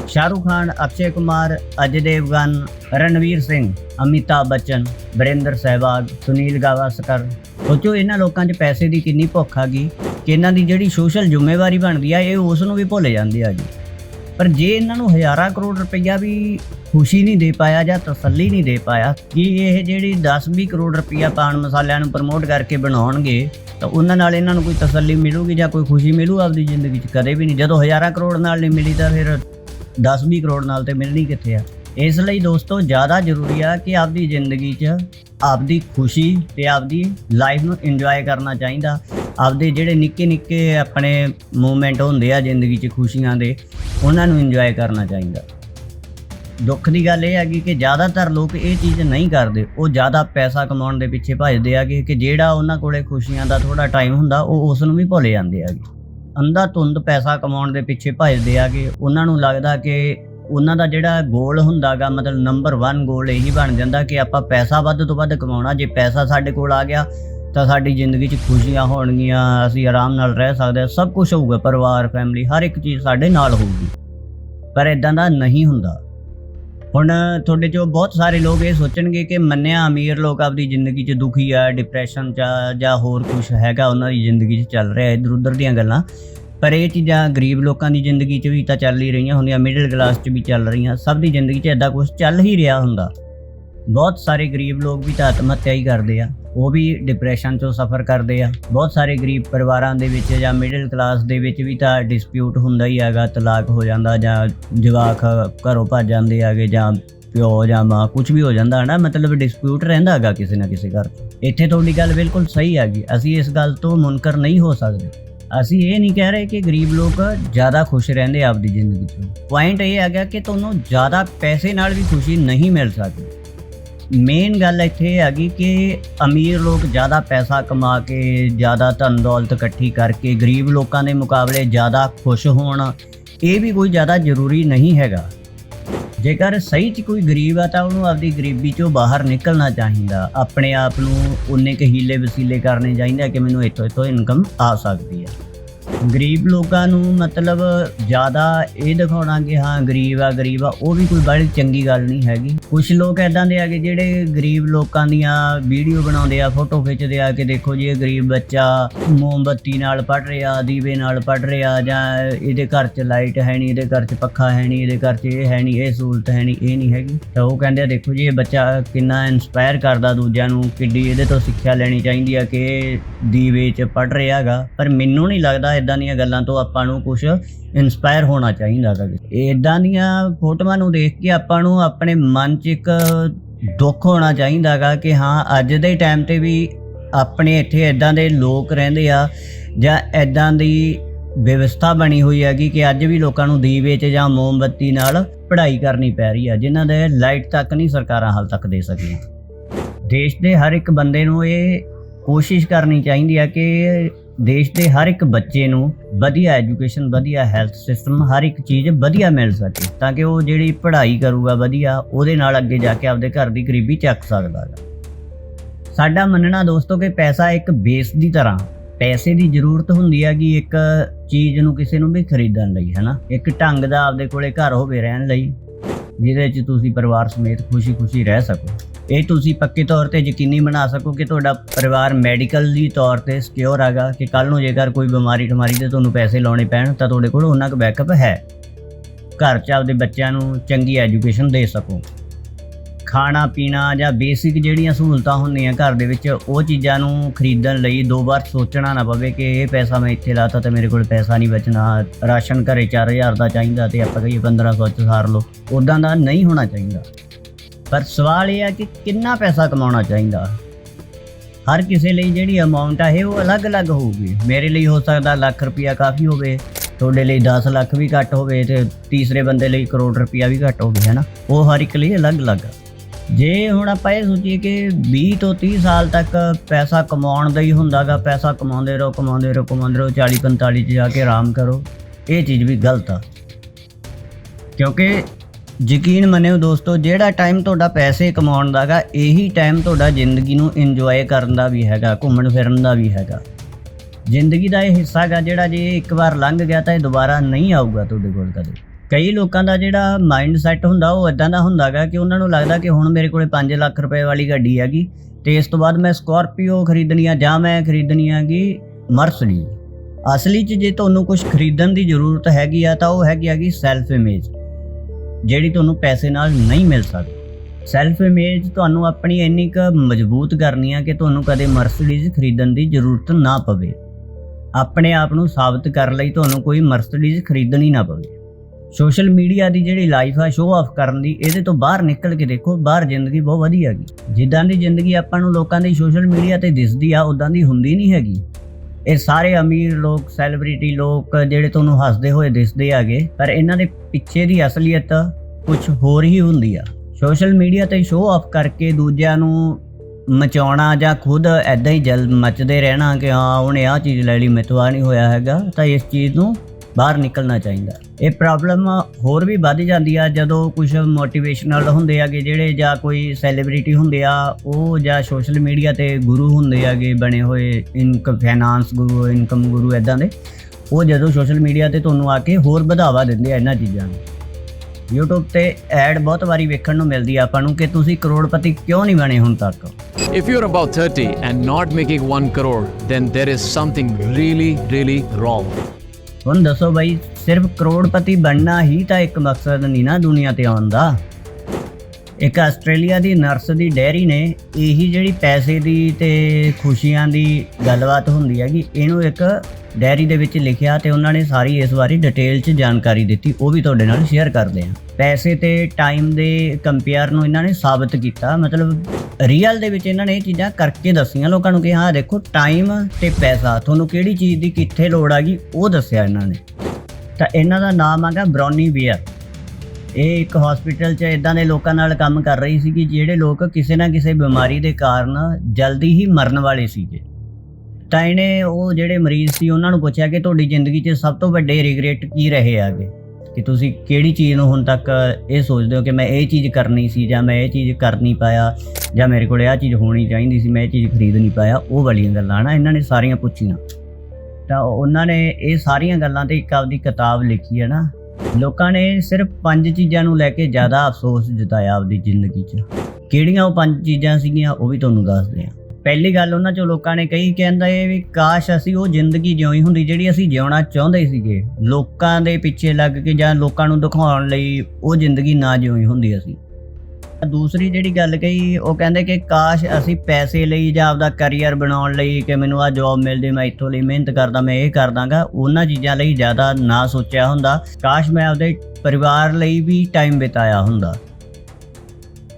ਸ਼ਾਹਰੁਖ ਖਾਨ ਅਕਸ਼ੇ ਕੁਮਾਰ ਅਜੇ ਦੇਵਗਨ ਰਣਵੀਰ ਸਿੰਘ ਅਮਿਤਾਭ ਬੱਚਨ ਬਰਿੰਦਰ ਸਹਿਵਾਗ ਸੁਨੀਲ ਗਾਵਸਕਰ ਸੋਚੋ ਇਹਨਾਂ ਲੋਕਾਂ 'ਚ ਪੈਸੇ ਦੀ ਕਿੰਨੀ ਭੁੱਖ ਆ ਗਈ ਕਿ ਇਹਨਾਂ ਦੀ ਜਿਹੜੀ ਸੋਸ਼ਲ ਜ਼ਿੰਮੇਵਾਰੀ ਬਣਦੀ ਆ ਇਹ ਉਸ ਨੂੰ ਵੀ ਭੁੱਲ ਜਾਂਦੇ ਆ ਜੀ ਪਰ ਜੇ ਇਹਨਾਂ ਨੂੰ ਹਜ਼ਾਰਾਂ ਕਰੋੜ ਰੁਪਈਆ ਵੀ ਖੁਸ਼ੀ ਨਹੀਂ ਦੇ ਪਾਇਆ ਜਾਂ ਤਸੱਲੀ ਨਹੀਂ ਦੇ ਪਾਇਆ ਕਿ ਇਹ ਜਿਹੜੀ 10-20 ਕਰੋੜ ਰੁਪਈਆ ਪਾਨ ਮਸਾਲਿਆਂ ਨੂੰ ਪ੍ਰਮੋਟ ਕਰਕੇ ਬਣਾਉਣਗੇ ਤਾਂ ਉਹਨਾਂ ਨਾਲ ਇਹਨਾਂ ਨੂੰ ਕੋਈ ਤਸੱਲੀ ਮਿਲੂਗੀ ਜਾਂ ਕੋਈ ਖੁਸ਼ੀ ਮਿਲੂ ਆਪਦੀ ਜ਼ਿੰਦਗੀ 'ਚ ਕਦੇ ਵੀ ਨਹੀਂ ਜਦੋਂ ਹਜ਼ਾਰਾਂ ਕਰੋੜ ਨਾਲ ਨਹੀਂ ਮਿਲੀ ਤਾਂ ਫਿਰ 10-20 ਕਰੋੜ ਨਾਲ ਤੇ ਮਿਲਣੀ ਕਿੱਥੇ ਆ? ਇਸ ਲਈ ਦੋਸਤੋ, ਜ਼ਿਆਦਾ ਜ਼ਰੂਰੀ ਆ ਕਿ ਆਪਦੀ ਜ਼ਿੰਦਗੀ 'ਚ ਆਪਦੀ ਖੁਸ਼ੀ ਤੇ ਆਪਦੀ ਲਾਈਫ ਨੂੰ ਇੰਜੋਏ ਕਰਨਾ ਚਾਹੀਦਾ। ਆਪਦੇ ਜਿਹੜੇ ਨਿੱਕੇ ਨਿੱਕੇ ਆਪਣੇ ਮੂਮੈਂਟ ਹੁੰਦੇ ਆ ਜ਼ਿੰਦਗੀ 'ਚ ਖੁਸ਼ੀਆਂ ਦੇ, ਉਹਨਾਂ ਨੂੰ ਇੰਜੋਏ ਕਰਨਾ ਚਾਹੀਦਾ। ਦੁੱਖ ਦੀ ਗੱਲ ਇਹ ਹੈਗੀ ਕਿ ਜ਼ਿਆਦਾਤਰ ਲੋਕ ਇਹ ਚੀਜ਼ ਨਹੀਂ ਕਰਦੇ। ਉਹ ਜ਼ਿਆਦਾ ਪੈਸਾ ਕਮਾਉਣ ਦੇ ਪਿੱਛੇ ਭੱਜਦੇ ਆਗੇ ਕਿ ਜਿਹੜਾ ਉਹਨਾਂ ਕੋਲੇ ਖੁਸ਼ੀਆਂ ਦਾ ਥੋੜਾ ਟਾਈਮ ਹੁੰਦਾ, ਉਹ ਉਸ ਨੂੰ ਵੀ ਭੁੱਲ ਜਾਂਦੇ ਆਗੇ ਅੰਧਾ ਧੁੰਦ ਪੈਸਾ ਕਮਾਉਣ ਦੇ ਪਿੱਛੇ ਭੱਜਦੇ ਆਗੇ ਉਹਨਾਂ ਨੂੰ ਲੱਗਦਾ ਕਿ ਉਹਨਾਂ ਦਾ ਜਿਹੜਾ ਗੋਲ ਹੁੰਦਾਗਾ ਮਤਲਬ ਨੰਬਰ 1 ਗੋਲ ਇਹੀ ਬਣ ਜਾਂਦਾ ਕਿ ਆਪਾਂ ਪੈਸਾ ਵੱਧ ਤੋਂ ਵੱਧ ਕਮਾਉਣਾ। ਜੇ ਪੈਸਾ ਸਾਡੇ ਕੋਲ ਆ ਗਿਆ, ਤਾਂ ਸਾਡੀ ਜ਼ਿੰਦਗੀ 'ਚ ਖੁਸ਼ੀਆਂ ਹੋਣਗੀਆਂ, ਅਸੀਂ ਆਰਾਮ ਨਾਲ ਰਹਿ ਸਕਦੇ ਹਾਂ, ਸਭ ਕੁਝ ਹੋਊਗਾ, ਪਰਿਵਾਰ ਫੈਮਿਲੀ ਹਰ ਇੱਕ ਚੀਜ਼ ਸਾਡੇ ਨਾਲ ਹੋਊਗੀ। ਪਰ ਇਦਾਂ ਦਾ ਨਹੀਂ ਹੁੰਦਾ। ਹੁਣ ਤੁਹਾਡੇ ਚੋਂ ਬਹੁਤ ਸਾਰੇ ਲੋਕ ਇਹ ਸੋਚਣਗੇ ਕਿ ਮੰਨਿਆ ਅਮੀਰ ਲੋਕ ਆਪਦੀ ਜ਼ਿੰਦਗੀ 'ਚ ਦੁਖੀ ਆ ਡਿਪਰੈਸ਼ਨ 'ਚ ਆ ਜਾਂ ਹੋਰ ਕੁਝ ਹੈਗਾ, ਉਹਨਾਂ ਦੀ ਜ਼ਿੰਦਗੀ 'ਚ ਚੱਲ ਰਿਹਾ ਇਧਰ ਉਧਰ ਦੀਆਂ ਗੱਲਾਂ। ਪਰ ਇਹ ਚੀਜ਼ਾਂ ਗਰੀਬ ਲੋਕਾਂ ਦੀ ਜ਼ਿੰਦਗੀ 'ਚ ਵੀ ਤਾਂ ਚੱਲ ਹੀ ਰਹੀਆਂ ਹੁੰਦੀਆਂ ਮਿਡਲ ਕਲਾਸ 'ਚ ਵੀ ਚੱਲ ਰਹੀਆਂ, ਸਭ ਦੀ ਜ਼ਿੰਦਗੀ 'ਚ ਐਦਾਂ ਕੁਝ ਚੱਲ ਹੀ ਰਿਹਾ ਹੁੰਦਾ। ਬਹੁਤ ਸਾਰੇ ਗਰੀਬ ਲੋਕ ਵੀ ਤਾਂ ਆਤਮ ਹੱਤਿਆ ਹੀ ਕਰਦੇ ਆ। ਉਹ ਵੀ ਡਿਪਰੈਸ਼ਨ 'ਚੋਂ ਸਫਰ ਕਰਦੇ ਆ। ਬਹੁਤ ਸਾਰੇ ਗਰੀਬ ਪਰਿਵਾਰਾਂ ਦੇ ਵਿੱਚ ਜਾਂ ਮਿਡਲ ਕਲਾਸ ਦੇ ਵਿੱਚ ਵੀ ਤਾਂ ਡਿਸਪਿਊਟ ਹੁੰਦਾ ਹੀ ਹੈਗਾ, ਤਲਾਕ ਹੋ ਜਾਂਦਾ ਜਾਂ ਜਵਾਕ ਘਰੋਂ ਭੱਜ ਜਾਂਦੇ ਹੈਗੇ ਜਾਂ ਪਿਓ ਜਾਂ ਮਾਂ ਕੁਝ ਵੀ ਹੋ ਜਾਂਦਾ ਹੈ ਨਾ ਮਤਲਬ ਡਿਸਪਿਊਟ ਰਹਿੰਦਾ ਹੈਗਾ ਕਿਸੇ ਨਾ ਕਿਸੇ ਘਰ ਇੱਥੇ ਤੁਹਾਡੀ ਗੱਲ ਬਿਲਕੁਲ ਸਹੀ ਹੈਗੀ। ਅਸੀਂ ਇਸ ਗੱਲ ਤੋਂ ਮੁਨਕਰ ਨਹੀਂ ਹੋ ਸਕਦੇ। ਅਸੀਂ ਇਹ ਨਹੀਂ ਕਹਿ ਰਹੇ ਕਿ ਗਰੀਬ ਲੋਕ ਜ਼ਿਆਦਾ ਖੁਸ਼ ਰਹਿੰਦੇ ਆਪਦੀ ਜ਼ਿੰਦਗੀ 'ਚ। ਪੁਆਇੰਟ ਇਹ ਹੈਗਾ ਕਿ ਤੁਹਾਨੂੰ ਜ਼ਿਆਦਾ ਪੈਸੇ ਨਾਲ ਵੀ ਖੁਸ਼ੀ ਨਹੀਂ ਮਿਲ ਸਕਦੀ। ਮੇਨ ਗੱਲ ਇੱਥੇ ਇਹ ਹੈਗੀ ਕਿ ਅਮੀਰ ਲੋਕ ਜ਼ਿਆਦਾ ਪੈਸਾ ਕਮਾ ਕੇ, ਜ਼ਿਆਦਾ ਧਨ ਦੌਲਤ ਇਕੱਠੀ ਕਰਕੇ, ਗਰੀਬ ਲੋਕਾਂ ਦੇ ਮੁਕਾਬਲੇ ਜ਼ਿਆਦਾ ਖੁਸ਼ ਹੋਣ, ਇਹ ਵੀ ਕੋਈ ਜ਼ਿਆਦਾ ਜ਼ਰੂਰੀ ਨਹੀਂ ਹੈਗਾ। ਜੇਕਰ ਸਹੀ 'ਚ ਕੋਈ ਗਰੀਬ ਆ ਤਾਂ ਉਹਨੂੰ ਆਪਦੀ ਗਰੀਬੀ 'ਚੋਂ ਬਾਹਰ ਨਿਕਲਣਾ ਚਾਹੀਦਾ। ਆਪਣੇ ਆਪ ਨੂੰ ਉਨੇ ਕੁ ਹੀਲੇ ਵਸੀਲੇ ਕਰਨੇ ਚਾਹੀਦੇ ਕਿ ਮੈਨੂੰ ਇੱਥੋਂ ਇੱਥੋਂ ਇਨਕਮ ਆ ਸਕਦੀ ਹੈ ਗਰੀਬ ਲੋਕਾਂ ਨੂੰ ਮਤਲਬ ਜ਼ਿਆਦਾ ਇਹ ਦਿਖਾਉਣਾ ਕਿ ਹਾਂ, ਗਰੀਬ ਆ ਗਰੀਬ ਆ, ਉਹ ਵੀ ਕੋਈ ਬੜੀ ਚੰਗੀ ਗੱਲ ਨਹੀਂ ਹੈਗੀ। ਕੁਝ ਲੋਕ ਐਦਾਂ ਦੇ ਆ ਕਿ ਜਿਹੜੇ ਗਰੀਬ ਲੋਕਾਂ ਦੀਆਂ ਵੀਡੀਓ ਬਣਾਉਂਦੇ ਆ, ਫੋਟੋ ਖਿੱਚਦੇ ਆ ਕਿ ਦੇਖੋ ਜੀ, ਇਹ ਗਰੀਬ ਬੱਚਾ ਮੋਮਬੱਤੀ ਨਾਲ ਪੜ ਰਿਹਾ, ਦੀਵੇ ਨਾਲ ਪੜ ਰਿਹਾ ਜਾਂ ਇਹਦੇ ਘਰ 'ਚ ਲਾਈਟ ਹੈ ਨਹੀਂ, ਇਹਦੇ ਘਰ 'ਚ ਪੱਖਾ ਹੈ ਨਹੀਂ, ਇਹਦੇ ਘਰ 'ਚ ਇਹ ਹੈ ਨਹੀਂ, ਇਹ ਸਹੂਲਤ ਹੈ ਨਹੀਂ, ਇਹ ਨਹੀਂ ਹੈਗੀ। ਤਾਂ ਉਹ ਕਹਿੰਦੇ ਆ, ਦੇਖੋ ਜੀ, ਇਹ ਬੱਚਾ ਕਿੰਨਾ ਇਨਸਪਾਇਰ ਕਰਦਾ ਦੂਜਿਆਂ ਨੂੰ ਕਿੱਡੀ ਇਹਦੇ ਤੋਂ ਸਿੱਖਿਆ ਲੈਣੀ ਚਾਹੀਦੀ ਆ ਕਿ ਦੀਵੇ 'ਚ ਪੜ ਰਿਹਾ ਹੈਗਾ ਪਰ ਮੈਨੂੰ ਨਹੀਂ ਲੱਗਦਾ ਇਦਾਂ ਦੀਆਂ ਗੱਲਾਂ ਤੋਂ ਆਪਾਂ ਨੂੰ ਕੁਝ ਇਨਸਪਾਇਰ ਹੋਣਾ ਚਾਹੀਦਾ ਹੈਗਾ ਇਦਾਂ ਦੀਆਂ ਫੋਟੋਆਂ ਨੂੰ ਦੇਖ ਕੇ ਆਪਾਂ ਨੂੰ ਆਪਣੇ ਮਨ 'ਚ ਇੱਕ ਦੁੱਖ ਹੋਣਾ ਚਾਹੀਦਾ ਹੈਗਾ ਕਿ ਹਾਂ, ਅੱਜ ਦੇ ਟਾਈਮ ਤੇ ਵੀ ਆਪਣੇ ਇੱਥੇ ਇਦਾਂ ਦੇ ਲੋਕ ਰਹਿੰਦੇ ਆ ਜਾਂ ਇਦਾਂ ਦੀ ਵਿਵਸਥਾ ਬਣੀ ਹੋਈ ਹੈਗੀ ਕਿ ਅੱਜ ਵੀ ਲੋਕਾਂ ਨੂੰ ਦੀਵੇ 'ਚ ਜਾਂ ਮੋਮਬੱਤੀ ਨਾਲ ਪੜ੍ਹਾਈ ਕਰਨੀ ਪੈ ਰਹੀ ਹੈ ਜਿਨ੍ਹਾਂ ਦੇ ਲਾਈਟ ਤੱਕ ਨਹੀਂ ਸਰਕਾਰਾਂ ਹਾਲ ਤੱਕ ਦੇ ਸਕੀਆਂ। ਦੇਸ਼ ਦੇ ਹਰ ਇੱਕ ਬੰਦੇ ਨੂੰ ਇਹ ਕੋਸ਼ਿਸ਼ ਕਰਨੀ ਚਾਹੀਦੀ ਹੈ ਕਿ ਦੇਸ਼ ਦੇ ਹਰ ਇੱਕ ਬੱਚੇ ਨੂੰ ਵਧੀਆ ਐਜੂਕੇਸ਼ਨ, ਵਧੀਆ ਹੈਲਥ ਸਿਸਟਮ, ਹਰ ਇੱਕ ਚੀਜ਼ ਵਧੀਆ ਮਿਲ ਸਕੇ ਤਾਂ ਕਿ ਉਹ ਜਿਹੜੀ ਪੜ੍ਹਾਈ ਕਰੂਗਾ ਵਧੀਆ, ਉਹਦੇ ਨਾਲ ਅੱਗੇ ਜਾ ਕੇ ਆਪਦੇ ਘਰ ਦੀ ਗਰੀਬੀ ਚੱਕ ਸਕਦਾ ਹੈ ਸਾਡਾ ਮੰਨਣਾ ਦੋਸਤੋ ਕਿ ਪੈਸਾ ਇੱਕ ਬੇਸ ਦੀ ਤਰ੍ਹਾਂ, ਪੈਸੇ ਦੀ ਜ਼ਰੂਰਤ ਹੁੰਦੀ ਹੈ ਕਿ ਇੱਕ ਚੀਜ਼ ਨੂੰ ਕਿਸੇ ਨੂੰ ਵੀ ਖਰੀਦਣ ਲਈ, ਹੈਨਾ? ਇੱਕ ਢੰਗ ਦਾ ਆਪਦੇ ਕੋਲੇ ਘਰ ਹੋਵੇ ਰਹਿਣ ਲਈ, ਜਿਹਦੇ 'ਚ ਤੁਸੀਂ ਪਰਿਵਾਰ ਸਮੇਤ ਖੁਸ਼ੀ-ਖੁਸ਼ੀ ਰਹਿ ਸਕੋ। ਇਹ ਤੁਸੀਂ ਪੱਕੇ ਤੌਰ ਤੇ ਯਕੀਨੀ ਬਣਾ ਸਕੋ ਕਿ ਤੁਹਾਡਾ ਪਰਿਵਾਰ ਮੈਡੀਕਲ ਦੀ ਤੌਰ ਤੇ ਸਿਕਿਉਰ ਹੈਗਾ ਕਿ ਕੱਲ ਨੂੰ ਜੇਕਰ ਕੋਈ ਬਿਮਾਰੀ ਠਮਾਰੀ ਤੇ ਤੁਹਾਨੂੰ ਪੈਸੇ ਲਾਉਣੇ ਪੈਣ ਤਾਂ ਤੁਹਾਡੇ ਕੋਲ ਉਹਨਾਂ ਕੁ ਬੈਕਅਪ ਹੈ। ਘਰ 'ਚ ਆਪਦੇ ਬੱਚਿਆਂ ਨੂੰ ਚੰਗੀ ਐਜੂਕੇਸ਼ਨ ਦੇ ਸਕੋ। ਖਾਣਾ, ਪੀਣਾ ਜਾਂ ਬੇਸਿਕ ਜਿਹੜੀਆਂ ਸਹੂਲਤਾਂ ਹੁੰਦੀਆਂ ਘਰ ਦੇ ਵਿੱਚ, ਉਹ ਚੀਜ਼ਾਂ ਨੂੰ ਖਰੀਦਣ ਲਈ ਦੋ ਵਾਰ ਸੋਚਣਾ ਨਾ ਪਵੇ ਕਿ ਇਹ ਪੈਸਾ ਮੈਂ ਇੱਥੇ ਲਾਤਾ ਤੇ ਮੇਰੇ ਕੋਲ ਪੈਸਾ ਨਹੀਂ ਬਚਣਾ। ਰਾਸ਼ਨ ਘਰੇ 4000 ਦਾ ਚਾਹੀਦਾ ਤੇ ਆਪਾਂ ਕਹੀਏ 1500 ਚ ਸਾਰ ਲਓ। ਉਦਾਂ ਦਾ ਨਹੀਂ ਹੋਣਾ ਚਾਹੀਦਾ। ਪਰ ਸਵਾਲ ਇਹ ਆ ਕਿ ਕਿੰਨਾ ਪੈਸਾ ਕਮਾਉਣਾ ਚਾਹੀਦਾ? ਹਰ ਕਿਸੇ ਲਈ ਜਿਹੜੀ ਅਮਾਉਂਟ ਆ, ਇਹ ਉਹ ਅਲੱਗ-ਅਲੱਗ ਹੋਊਗੀ। ਮੇਰੇ ਲਈ ਹੋ ਸਕਦਾ ਲੱਖ ਰੁਪਇਆ ਕਾਫੀ ਹੋਵੇ, ਤੁਹਾਡੇ ਲਈ 10 ਲੱਖ ਵੀ ਘੱਟ ਹੋਵੇ ਤੇ ਤੀਸਰੇ ਬੰਦੇ ਲਈ ਕਰੋੜ ਰੁਪਇਆ ਵੀ ਘੱਟ ਹੋਵੇ, ਹੈਨਾ? ਉਹ ਹਰ ਇੱਕ ਲਈ ਅਲੱਗ-ਅਲੱਗ ਆ। ਜੇ ਹੁਣ ਆਪਾਂ ਇਹ ਸੋਚੀਏ ਕਿ 20 ਤੋਂ 30 ਸਾਲ ਤੱਕ ਪੈਸਾ ਕਮਾਉਣ ਦਾ ਹੀ ਹੁੰਦਾਗਾ ਪੈਸਾ ਕਮਾਉਂਦੇ ਰਹੋ ਕਮਾਉਂਦੇ ਰਹੋ ਕਮਾਉਂਦੇ ਰਹੋ 40 45 ਚ ਜਾ ਕੇ ਆਰਾਮ ਕਰੋ, ਇਹ ਚੀਜ਼ ਵੀ ਗਲਤ ਆ। ਕਿਉਂਕਿ ਯਕੀਨ ਮੰਨਿਓ ਦੋਸਤੋ, ਜਿਹੜਾ ਟਾਈਮ ਤੁਹਾਡਾ ਪੈਸੇ ਕਮਾਉਣ ਦਾਗਾ ਇਹੀ ਟਾਈਮ ਤੁਹਾਡਾ ਜ਼ਿੰਦਗੀ ਨੂੰ ਇੰਜੋਏ ਕਰਨ ਦਾ ਵੀ ਹੈਗਾ, ਘੁੰਮਣ ਫਿਰਨ ਦਾ ਵੀ ਹੈਗਾ। ਜ਼ਿੰਦਗੀ ਦਾ ਇਹ ਹਿੱਸਾ ਹੈਗਾ ਜਿਹੜਾ ਜੇ ਇੱਕ ਵਾਰ ਲੰਘ ਗਿਆ ਤਾਂ ਇਹ ਦੁਬਾਰਾ ਨਹੀਂ ਆਊਗਾ ਤੁਹਾਡੇ ਕੋਲ ਕਦੇ। ਕਈ ਲੋਕਾਂ ਦਾ ਜਿਹੜਾ ਮਾਈਂਡ ਸੈਟ ਹੁੰਦਾ, ਉਹ ਇਦਾਂ ਦਾ ਹੁੰਦਾਗਾ ਕਿ ਉਹਨਾਂ ਨੂੰ ਲੱਗਦਾ ਕਿ ਹੁਣ ਮੇਰੇ ਕੋਲੇ 5 ਲੱਖ ਰੁਪਏ ਵਾਲੀ ਗੱਡੀ ਹੈਗੀ ਤੇ ਇਸ ਤੋਂ ਬਾਅਦ ਮੈਂ ਸਕੋਰਪੀਓ ਖਰੀਦਣੀ ਆ ਜਾਂ ਮੈਂ ਖਰੀਦਣੀ ਹੈਗੀ ਮਰਸਡੀਜ਼ ਅਸਲੀ 'ਚ ਜੇ ਤੁਹਾਨੂੰ ਕੁਝ ਖਰੀਦਣ ਦੀ ਜ਼ਰੂਰਤ ਹੈਗੀ ਆ ਤਾਂ ਉਹ ਹੈਗੀ ਹੈਗੀ ਸੈਲਫ ਇਮੇਜ ਜਿਹੜੀ ਤੁਹਾਨੂੰ ਪੈਸੇ ਨਾਲ ਨਹੀਂ ਮਿਲ ਸਕਦੀ। ਸੈਲਫ ਇਮੇਜ ਤੁਹਾਨੂੰ ਆਪਣੀ ਇੰਨੀ ਕੁ ਮਜ਼ਬੂਤ ਕਰਨੀ ਆ ਕਿ ਤੁਹਾਨੂੰ ਕਦੇ ਮਰਸਡੀਜ਼ ਖਰੀਦਣ ਦੀ ਜ਼ਰੂਰਤ ਨਾ ਪਵੇ। ਆਪਣੇ ਆਪ ਨੂੰ ਸਾਬਤ ਕਰਨ ਲਈ ਤੁਹਾਨੂੰ ਕੋਈ ਮਰਸਡੀਜ਼ ਖਰੀਦਣੀ ਨਾ ਪਵੇ। ਸੋਸ਼ਲ ਮੀਡੀਆ ਦੀ ਜਿਹੜੀ ਲਾਈਫ ਆ ਸ਼ੋਅ ਆਫ ਕਰਨ ਦੀ, ਇਹਦੇ ਤੋਂ ਬਾਹਰ ਨਿਕਲ ਕੇ ਦੇਖੋ, ਬਾਹਰ ਜ਼ਿੰਦਗੀ ਬਹੁਤ ਵਧੀਆ ਹੈਗੀ। ਜਿੱਦਾਂ ਦੀ ਜ਼ਿੰਦਗੀ ਆਪਾਂ ਨੂੰ ਲੋਕਾਂ ਦੀ ਸੋਸ਼ਲ ਮੀਡੀਆ ਤੇ ਦਿਸਦੀ ਆ ਉਦਾਂ ਦੀ ਹੁੰਦੀ ਨਹੀਂ ਹੈਗੀ। ਇਹ ਸਾਰੇ ਅਮੀਰ ਲੋਕ ਸੈਲੀਬ੍ਰਿਟੀ ਲੋਕ ਜਿਹੜੇ ਤੁਹਾਨੂੰ ਹੱਸਦੇ ਹੋਏ ਦਿਸਦੇ ਆਗੇ ਪਰ ਇਹਨਾਂ ਦੇ ਪਿੱਛੇ ਦੀ ਅਸਲੀਅਤ ਕੁਝ ਹੋਰ ਹੀ ਹੁੰਦੀ ਆ। ਸੋਸ਼ਲ ਮੀਡੀਆ ਤੇ ਸ਼ੋਅ ਆਫ ਕਰਕੇ ਦੂਜਿਆਂ ਨੂੰ ਮਚਾਉਣਾ ਜਾਂ ਖੁਦ ਐਦਾਂ ਹੀ ਜਲ ਮਚਦੇ ਰਹਿਣਾ ਕਿ ਹਾਂ, ਉਹਨੇ ਆਹ ਚੀਜ਼ ਲੈ ਲਈ, ਮੇਰੇ ਆ ਨਹੀਂ ਹੋਇਆ ਹੈਗਾ, ਤਾਂ ਇਸ ਚੀਜ਼ ਨੂੰ ਬਾਹਰ ਨਿਕਲਣਾ ਚਾਹੀਦਾ। ਇਹ ਪ੍ਰੋਬਲਮ ਹੋਰ ਵੀ ਵੱਧ ਜਾਂਦੀ ਆ ਜਦੋਂ ਕੁਝ ਮੋਟੀਵੇਸ਼ਨਲ ਹੁੰਦੇ ਆਗੇ ਜਿਹੜੇ ਜਾਂ ਕੋਈ ਸੈਲੀਬ੍ਰਿਟੀ ਹੁੰਦੇ ਆ ਉਹ ਜਾਂ ਸੋਸ਼ਲ ਮੀਡੀਆ ਤੇ ਗੁਰੂ ਹੁੰਦੇ ਆਗੇ ਬਣੇ ਹੋਏ income finance guru income guru ਐਦਾਂ ਦੇ ਉਹ ਜਦੋਂ ਸੋਸ਼ਲ ਮੀਡੀਆ ਤੇ ਤੁਹਾਨੂੰ ਆ ਕੇ ਹੋਰ ਵਧਾਵਾ ਦਿੰਦੇ ਆ ਇਹਨਾਂ ਚੀਜ਼ਾਂ ਨੂੰ। YouTube ਤੇ ਐਡ ਬਹੁਤ ਵਾਰੀ ਵੇਖਣ ਨੂੰ ਮਿਲਦੀ ਆ ਆਪਾਂ ਨੂੰ ਕਿ ਤੁਸੀਂ ਕਰੋੜਪਤੀ ਕਿਉਂ ਨਹੀਂ ਬਣੇ ਹੁਣ ਤੱਕ? If you're about 30 and not making 1 crore, then there is something really, really wrong. ਹੁਣ ਦੱਸੋ ਬਾਈ, ਸਿਰਫ ਕਰੋੜਪਤੀ ਬਣਨਾ ਹੀ ਤਾਂ ਇੱਕ ਮਕਸਦ ਨਹੀਂ ਨਾ ਦੁਨੀਆ ਤੇ ਆਉਣ ਦਾ। ਇੱਕ ਆਸਟ੍ਰੇਲੀਆ ਦੀ ਨਰਸ ਦੀ ਡੈਰੀ ਨੇ ਇਹੀ ਜਿਹੜੀ ਪੈਸੇ ਦੀ ਤੇ ਖੁਸ਼ੀਆਂ ਦੀ ਗੱਲਬਾਤ ਹੁੰਦੀ ਹੈਗੀ, ਇਹਨੂੰ ਇੱਕ ਡਾਇਰੀ ਦੇ ਵਿੱਚ ਲਿਖਿਆ ਤੇ ਉਹਨਾਂ ਨੇ ਸਾਰੀ ਇਸ ਬਾਰੇ ਡਿਟੇਲ 'ਚ ਜਾਣਕਾਰੀ ਦਿੱਤੀ, ਉਹ ਵੀ ਤੁਹਾਡੇ ਨਾਲ ਸ਼ੇਅਰ ਕਰਦੇ ਹਾਂ। ਪੈਸੇ ਤੇ ਟਾਈਮ ਦੇ ਕੰਪੇਅਰ ਨੂੰ ਇਹਨਾਂ ਨੇ ਸਾਬਤ ਕੀਤਾ, ਮਤਲਬ ਰੀਅਲ ਦੇ ਵਿੱਚ ਇਹਨਾਂ ਨੇ ਇਹ ਚੀਜ਼ਾਂ ਕਰਕੇ ਦੱਸੀਆਂ, ਲੋਕਾਂ ਨੂੰ ਕਿ ਹਾਂ ਦੇਖੋ ਟਾਈਮ ਤੇ ਪੈਸਾ, ਤੁਹਾਨੂੰ ਕਿਹੜੀ ਚੀਜ਼ ਦੀ ਕਿੱਥੇ ਲੋੜ ਆ ਗਈ? ਉਹ ਦੱਸਿਆ ਇਹਨਾਂ ਨੇ। ਤਾਂ ਇਹਨਾਂ ਦਾ ਨਾਮ ਹੈਗਾ ਬ੍ਰੌਨੀ ਬੀਅਰ। ਇਹ ਇੱਕ ਹਸਪੀਟਲ 'ਚ ਇਦਾਂ ਦੇ ਲੋਕਾਂ ਨਾਲ ਕੰਮ ਕਰ ਰਹੀ ਸੀ ਕਿ ਜਿਹੜੇ ਲੋਕ ਕਿਸੇ ਨਾ ਕਿਸੇ ਬਿਮਾਰੀ ਦੇ ਕਾਰਨ ਜਲਦੀ ਹੀ ਮਰਨ ਵਾਲੇ ਸੀਗੇ। ਤਾਂ ਇਹਨੇ ਉਹ ਜਿਹੜੇ ਮਰੀਜ਼ ਸੀ, ਉਹਨਾਂ ਨੂੰ ਪੁੱਛਿਆ ਕਿ ਤੁਹਾਡੀ ਜ਼ਿੰਦਗੀ 'ਚ ਸਭ ਤੋਂ ਵੱਡੇ ਰਿਗਰੈਟ ਕੀ ਰਹੇ ਆਗੇ ਕਿ ਤੁਸੀਂ ਕਿਹੜੀ ਚੀਜ਼ ਨੂੰ ਹੁਣ ਤੱਕ ਇਹ ਸੋਚਦੇ ਹੋ ਕਿ ਮੈਂ ਇਹ ਚੀਜ਼ ਕਰਨੀ ਸੀ ਜਾਂ ਮੈਂ ਇਹ ਚੀਜ਼ ਕਰ ਨਹੀਂ ਪਾਇਆ ਜਾਂ ਮੇਰੇ ਕੋਲ ਇਹ ਚੀਜ਼ ਹੋਣੀ ਚਾਹੀਦੀ ਸੀ, ਮੈਂ ਇਹ ਚੀਜ਼ ਖਰੀਦ ਨਹੀਂ ਪਾਇਆ, ਉਹ ਵਾਲੀਆਂ ਗੱਲਾਂ ਨਾ, ਇਹਨਾਂ ਨੇ ਸਾਰੀਆਂ ਪੁੱਛੀਆਂ। ਤਾਂ ਉਹਨਾਂ ਨੇ ਇਹ ਸਾਰੀਆਂ ਗੱਲਾਂ ਤੇ ਇੱਕ ਆਪਦੀ ਕਿਤਾਬ ਲਿਖੀ ਹੈ ਨਾ, ਲੋਕਾਂ ਨੇ ਸਿਰਫ ਪੰਜ ਚੀਜ਼ਾਂ ਨੂੰ ਲੈ ਕੇ ਜ਼ਿਆਦਾ ਅਫਸੋਸ ਜਤਾਇਆ ਆਪਦੀ ਜ਼ਿੰਦਗੀ 'ਚ। ਕਿਹੜੀਆਂ ਉਹ ਪੰਜ ਚੀਜ਼ਾਂ ਸੀਗੀਆਂ, ਉਹ ਵੀ ਤੁਹਾਨੂੰ ਦੱਸਦੇ ਹਾਂ ਪਹਿਲੀ ਗੱਲ ਉਹਨਾਂ 'ਚੋਂ ਲੋਕਾਂ ਨੇ ਕਹੀ, ਕਹਿੰਦਾ ਇਹ ਵੀ ਕਾਸ਼ ਅਸੀਂ ਉਹ ਜ਼ਿੰਦਗੀ ਜਿਉਈ ਹੁੰਦੀ ਜਿਹੜੀ ਅਸੀਂ ਜਿਉਣਾ ਚਾਹੁੰਦੇ ਸੀਗੇ। ਲੋਕਾਂ ਦੇ ਪਿੱਛੇ ਲੱਗ ਕੇ ਜਾਂ ਲੋਕਾਂ ਨੂੰ ਦਿਖਾਉਣ ਲਈ ਉਹ ਜ਼ਿੰਦਗੀ ਨਾ ਜਿਉਈ ਹੁੰਦੀ ਅਸੀਂ। ਦੂਸਰੀ ਜਿਹੜੀ ਗੱਲ ਕਹੀ, ਉਹ ਕਹਿੰਦੇ ਕਿ ਕਾਸ਼ ਅਸੀਂ ਪੈਸੇ ਲਈ ਜਾਂ ਆਪਦਾ ਕੈਰੀਅਰ ਬਣਾਉਣ ਲਈ ਕਿ ਮੈਨੂੰ ਆ ਜੌਬ ਮਿਲ ਜੇ, ਮੈਂ ਇੱਥੋਂ ਲਈ ਮਿਹਨਤ ਕਰਦਾ, ਮੈਂ ਇਹ ਕਰਦਾਗਾ ਉਹਨਾਂ ਚੀਜ਼ਾਂ ਲਈ ਜ਼ਿਆਦਾ ਨਾ ਸੋਚਿਆ ਹੁੰਦਾ। ਕਾਸ਼ ਮੈਂ ਆਪਦੇ ਪਰਿਵਾਰ ਲਈ ਵੀ ਟਾਈਮ ਬਿਤਾਇਆ ਹੁੰਦਾ।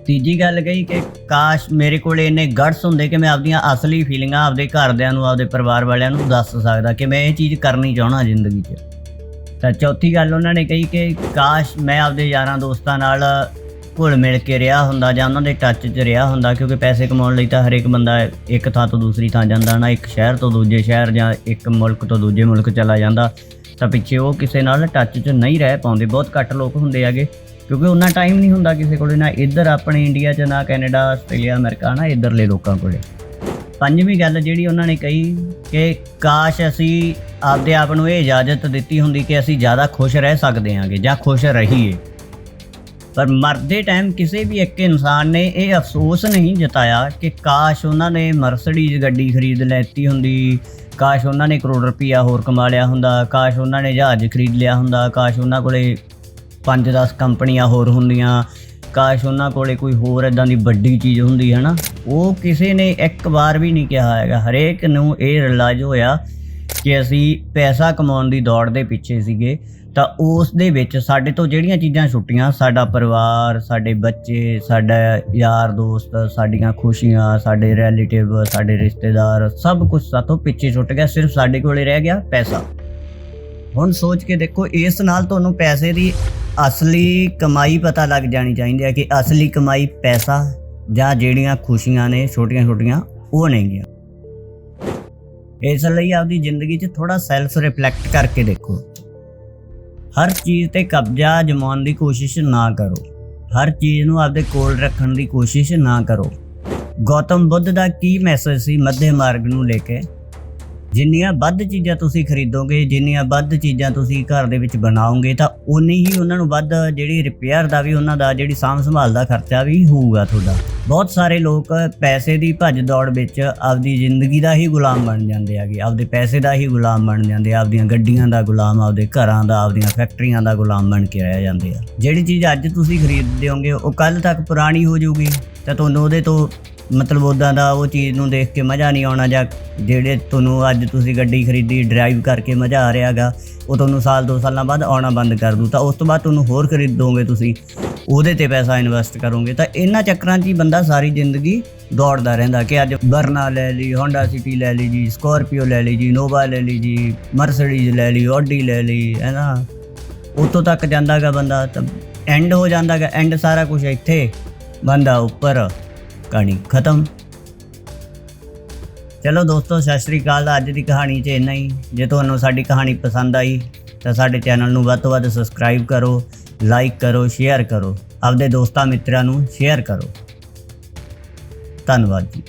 ਤੀਜੀ ਗੱਲ ਕਹੀ ਕਿ ਕਾਸ਼ ਮੇਰੇ ਕੋਲ ਇੰਨੇ ਗਟਸ ਹੁੰਦੇ ਕਿ ਮੈਂ ਆਪਦੀਆਂ ਅਸਲੀ ਫੀਲਿੰਗਾਂ ਆਪਦੇ ਘਰਦਿਆਂ ਨੂੰ, ਆਪਦੇ ਪਰਿਵਾਰ ਵਾਲਿਆਂ ਨੂੰ ਦੱਸ ਸਕਦਾ ਕਿ ਮੈਂ ਇਹ ਚੀਜ਼ ਕਰਨੀ ਚਾਹਣਾ ਜ਼ਿੰਦਗੀ 'ਚ। ਤਾਂ ਚੌਥੀ ਗੱਲ ਉਹਨਾਂ ਨੇ ਕਹੀ ਕਿ ਕਾਸ਼ ਮੈਂ ਆਪਦੇ ਯਾਰਾਂ ਦੋਸਤਾਂ ਨਾਲ ਘੁਲ ਮਿਲ ਕੇ ਰਿਹਾ ਹੁੰਦਾ ਜਾਂ ਉਹਨਾਂ ਦੇ ਟੱਚ 'ਚ ਰਿਹਾ ਹੁੰਦਾ, ਕਿਉਂਕਿ ਪੈਸੇ ਕਮਾਉਣ ਲਈ ਤਾਂ ਹਰੇਕ ਬੰਦਾ ਇੱਕ ਥਾਂ ਤੋਂ ਦੂਸਰੀ ਥਾਂ ਜਾਂਦਾ ਨਾ, ਇੱਕ ਸ਼ਹਿਰ ਤੋਂ ਦੂਜੇ ਸ਼ਹਿਰ ਜਾਂ ਇੱਕ ਮੁਲਕ ਤੋਂ ਦੂਜੇ ਮੁਲਕ ਚਲਾ ਜਾਂਦਾ। ਤਾਂ ਪਿੱਛੇ ਉਹ ਕਿਸੇ ਨਾਲ ਟੱਚ 'ਚ ਨਹੀਂ ਰਹਿ ਪਾਉਂਦੇ, ਬਹੁਤ ਘੱਟ ਲੋਕ ਹੁੰਦੇ ਹੈਗੇ। ਕਿਉਂਕਿ ਉਹਨਾਂ ਟਾਈਮ ਨਹੀਂ ਹੁੰਦਾ ਕਿਸੇ ਕੋਲੇ, ਨਾ ਇੱਧਰ ਆਪਣੇ ਇੰਡੀਆ 'ਚ, ਨਾ ਕੈਨੇਡਾ ਆਸਟ੍ਰੇਲੀਆ ਅਮਰੀਕਾ ਨਾ ਇੱਧਰਲੇ ਲੋਕਾਂ ਕੋਲੇ। ਪੰਜਵੀਂ ਗੱਲ ਜਿਹੜੀ ਉਹਨਾਂ ਨੇ ਕਹੀ ਕਿ ਕਾਸ਼ ਅਸੀਂ ਆਪਦੇ ਆਪ ਨੂੰ ਇਹ ਇਜਾਜ਼ਤ ਦਿੱਤੀ ਹੁੰਦੀ ਕਿ ਅਸੀਂ ਜ਼ਿਆਦਾ ਖੁਸ਼ ਰਹਿ ਸਕਦੇ ਹਾਂਗੇ ਜਾਂ ਖੁਸ਼ ਰਹੀਏ। ਪਰ ਮਰਦੇ ਟਾਈਮ ਕਿਸੇ ਵੀ ਇੱਕ ਇਨਸਾਨ ਨੇ ਇਹ ਅਫਸੋਸ ਨਹੀਂ ਜਤਾਇਆ ਕਿ ਕਾਸ਼ ਉਹਨਾਂ ਨੇ ਮਰਸਡੀਜ਼ ਗੱਡੀ ਖਰੀਦ ਲੈਤੀ ਹੁੰਦੀ, ਕਾਸ਼ ਉਹਨਾਂ ਨੇ ਕਰੋੜ ਰੁਪਈਆ ਹੋਰ ਕਮਾ ਲਿਆ ਹੁੰਦਾ, ਕਾਸ਼ ਉਹਨਾਂ ਨੇ ਜਹਾਜ਼ ਖਰੀਦ ਲਿਆ ਹੁੰਦਾ, ਕਾਸ਼ ਉਹਨਾਂ ਕੋਲੇ 5-10 ਕੰਪਨੀਆਂ ਹੋਰ ਹੁੰਦੀਆਂ। ਕਾਸ਼ ਉਹਨਾਂ ਕੋਲੇ ਕੋਈ ਹੋਰ ਇਦਾਂ ਦੀ ਵੱਡੀ ਚੀਜ਼ ਹੁੰਦੀ ਹੈ ਨਾ ਉਹ ਕਿਸੇ ਨੇ ਇੱਕ ਵਾਰ ਵੀ ਨਹੀਂ ਕਿਹਾ ਹੈਗਾ। ਹਰੇਕ ਨੂੰ ਇਹ ਰਿਅਲਾਈਜ਼ ਹੋਇਆ ਕਿ ਅਸੀਂ ਪੈਸਾ ਕਮਾਉਣ ਦੀ ਦੌੜ ਦੇ ਪਿੱਛੇ ਸੀਗੇ। ਤਾਂ ਉਸ ਦੇ ਵਿੱਚ ਸਾਡੇ ਤੋਂ ਜਿਹੜੀਆਂ ਚੀਜ਼ਾਂ ਛੁੱਟੀਆਂ, ਸਾਡਾ ਪਰਿਵਾਰ, ਸਾਡੇ ਬੱਚੇ, ਸਾਡਾ ਯਾਰ ਦੋਸਤ, ਸਾਡੀਆਂ ਖੁਸ਼ੀਆਂ, ਸਾਡੇ ਰਿਲੇਟਿਵ ਸਾਡੇ ਰਿਸ਼ਤੇਦਾਰ, ਸਭ ਕੁਝ ਸਾਤੋਂ ਪਿੱਛੇ ਛੁੱਟ ਗਿਆ। ਸਿਰਫ ਸਾਡੇ ਕੋਲੇ ਰਹਿ ਗਿਆ ਪੈਸਾ। ਹੁਣ ਸੋਚ ਕੇ ਦੇਖੋ, ਇਸ ਨਾਲ ਤੁਹਾਨੂੰ ਪੈਸੇ ਦੀ ਅਸਲੀ ਕਮਾਈ ਪਤਾ ਲੱਗ ਜਾਣੀ ਚਾਹੀਦੀ ਹੈ ਕਿ ਅਸਲੀ ਕਮਾਈ ਪੈਸਾ ਜਾਂ ਜਿਹੜੀਆਂ ਖੁਸ਼ੀਆਂ ਨੇ, ਛੋਟੀਆਂ ਛੋਟੀਆਂ, ਉਹ ਨੇਗੀਆਂ। ਇਸ ਲਈ ਆਪਦੀ ਜ਼ਿੰਦਗੀ 'ਚ ਥੋੜਾ ਸੈਲਫ ਰਿਫਲੈਕਟ ਕਰਕੇ ਦੇਖੋ। ਹਰ ਚੀਜ਼ ਤੇ ਕਬਜ਼ਾ ਜਮਾਉਣ ਦੀ ਕੋਸ਼ਿਸ਼ ਨਾ ਕਰੋ। ਹਰ ਚੀਜ਼ ਨੂੰ ਆਪਦੇ ਕੋਲ ਰੱਖਣ ਦੀ ਕੋਸ਼ਿਸ਼ ਨਾ ਕਰੋ। ਗੌਤਮ ਬੁੱਧ ਦਾ ਕੀ ਮੈਸੇਜ ਸੀ ਮੱਧੇ ਮਾਰਗ ਨੂੰ ਲੈ ਕੇ? ਜਿੰਨੀਆਂ ਵੱਧ ਚੀਜ਼ਾਂ ਤੁਸੀਂ ਖਰੀਦੋਗੇ ਜਿੰਨੀਆਂ ਵੱਧ ਚੀਜ਼ਾਂ ਤੁਸੀਂ ਘਰ ਦੇ ਵਿੱਚ ਬਣਾਓਗੇ ਤਾਂ ਉਨੀ ਹੀ ਉਹਨਾਂ ਨੂੰ ਵੱਧ ਜਿਹੜੀ ਰਿਪੇਅਰ ਦਾ ਵੀ ਉਹਨਾਂ ਦਾ ਜਿਹੜੀ ਸਾਂਭ ਸੰਭਾਲ ਦਾ ਖਰਚਾ ਵੀ ਹੋਊਗਾ ਤੁਹਾਡਾ। ਬਹੁਤ ਸਾਰੇ ਲੋਕ ਪੈਸੇ ਦੀ ਭੱਜ ਦੌੜ ਵਿੱਚ ਆਪਦੀ ਜ਼ਿੰਦਗੀ ਦਾ ਹੀ ਗੁਲਾਮ ਬਣ ਜਾਂਦੇ ਹੈਗੇ। ਆਪਦੇ ਪੈਸੇ ਦਾ ਹੀ ਗੁਲਾਮ ਬਣ ਜਾਂਦੇ ਆ, ਆਪਦੀਆਂ ਗੱਡੀਆਂ ਦਾ ਗੁਲਾਮ ਆਪਦੇ ਘਰਾਂ ਦਾ ਆਪਦੀਆਂ ਫੈਕਟਰੀਆਂ ਦਾ ਗੁਲਾਮ ਬਣ ਕੇ ਰਹਿ ਜਾਂਦੇ ਆ। ਜਿਹੜੀ ਚੀਜ਼ ਅੱਜ ਤੁਸੀਂ ਖਰੀਦਦੇ ਹੋਗੇ ਉਹ ਕੱਲ ਤੱਕ ਪੁਰਾਣੀ ਹੋ ਜਾਊਗੀ ਤਾਂ ਤੁਹਾਨੂੰ ਉਹਦੇ ਤੋਂ ਮਤਲਬ ਉਦਾਂ ਦਾ ਉਹ ਚੀਜ਼ ਨੂੰ ਦੇਖ ਕੇ ਮਜ਼ਾ ਨਹੀਂ ਆਉਣਾ ਜਾਂ ਜਿਹੜੇ ਤੁਹਾਨੂੰ ਅੱਜ ਤੁਸੀਂ ਗੱਡੀ ਖਰੀਦੀ ਡਰਾਈਵ ਕਰਕੇ ਮਜ਼ਾ ਆ ਰਿਹਾਗਾ ਉਹ ਤੁਹਾਨੂੰ ਸਾਲ ਦੋ ਸਾਲਾਂ ਬਾਅਦ ਆਉਣਾ ਬੰਦ ਕਰ ਦੂ ਤਾਂ ਉਸ ਤੋਂ ਬਾਅਦ ਤੁਹਾਨੂੰ ਹੋਰ ਖਰੀਦੋਗੇ ਤੁਸੀਂ, ਉਹਦੇ ਤੇ ਪੈਸਾ ਇਨਵੈਸਟ ਕਰੋਗੇ, ਤਾਂ ਇਹਨਾਂ ਚੱਕਰਾਂ 'ਚ ਹੀ ਬੰਦਾ ਸਾਰੀ ਜ਼ਿੰਦਗੀ ਦੌੜਦਾ ਰਹਿੰਦਾ ਕਿ ਅੱਜ ਬਰਨਾ ਲੈ ਲਈ ਹੋਂਡਾ ਸਿਟੀ ਲੈ ਲਈ ਜੀ ਸਕੋਰਪੀਓ ਲੈ ਲਈ ਜੀ ਨੋਵਾ ਲੈ ਲਈ ਜੀ ਮਰਸੀਡੀਜ਼ ਲੈ ਲਈ ਆਡੀ ਲੈ ਲਈ, ਹੈ ਨਾ? ਉਤੋਂ ਤੱਕ ਜਾਂਦਾਗਾ ਬੰਦਾ, ਤਾਂ ਐਂਡ ਹੋ ਜਾਂਦਾਗਾ ਐਂਡ ਸਾਰਾ ਕੁਝ ਇੱਥੇ, ਬੰਦਾ ਉੱਪਰ। ਕਹਾਣੀ ਖਤਮ। ਚਲੋ ਦੋਸਤੋ, ਸਤਿ ਸ਼੍ਰੀ ਅਕਾਲ। ਅੱਜ ਦੀ ਕਹਾਣੀ 'ਚ ਇੰਨਾ ਹੀ। ਜੇ ਤੁਹਾਨੂੰ ਸਾਡੀ ਕਹਾਣੀ ਪਸੰਦ ਆਈ, ਤਾਂ ਸਾਡੇ ਚੈਨਲ ਨੂੰ ਵੱਧ ਤੋਂ ਵੱਧ ਸਬਸਕ੍ਰਾਈਬ ਕਰੋ ਲਾਈਕ ਕਰੋ ਸ਼ੇਅਰ ਕਰੋ। ਆਪਦੇ ਦੋਸਤਾਂ ਮਿੱਤਰਾਂ ਨੂੰ ਸ਼ੇਅਰ ਕਰੋ। ਧੰਨਵਾਦ ਜੀ।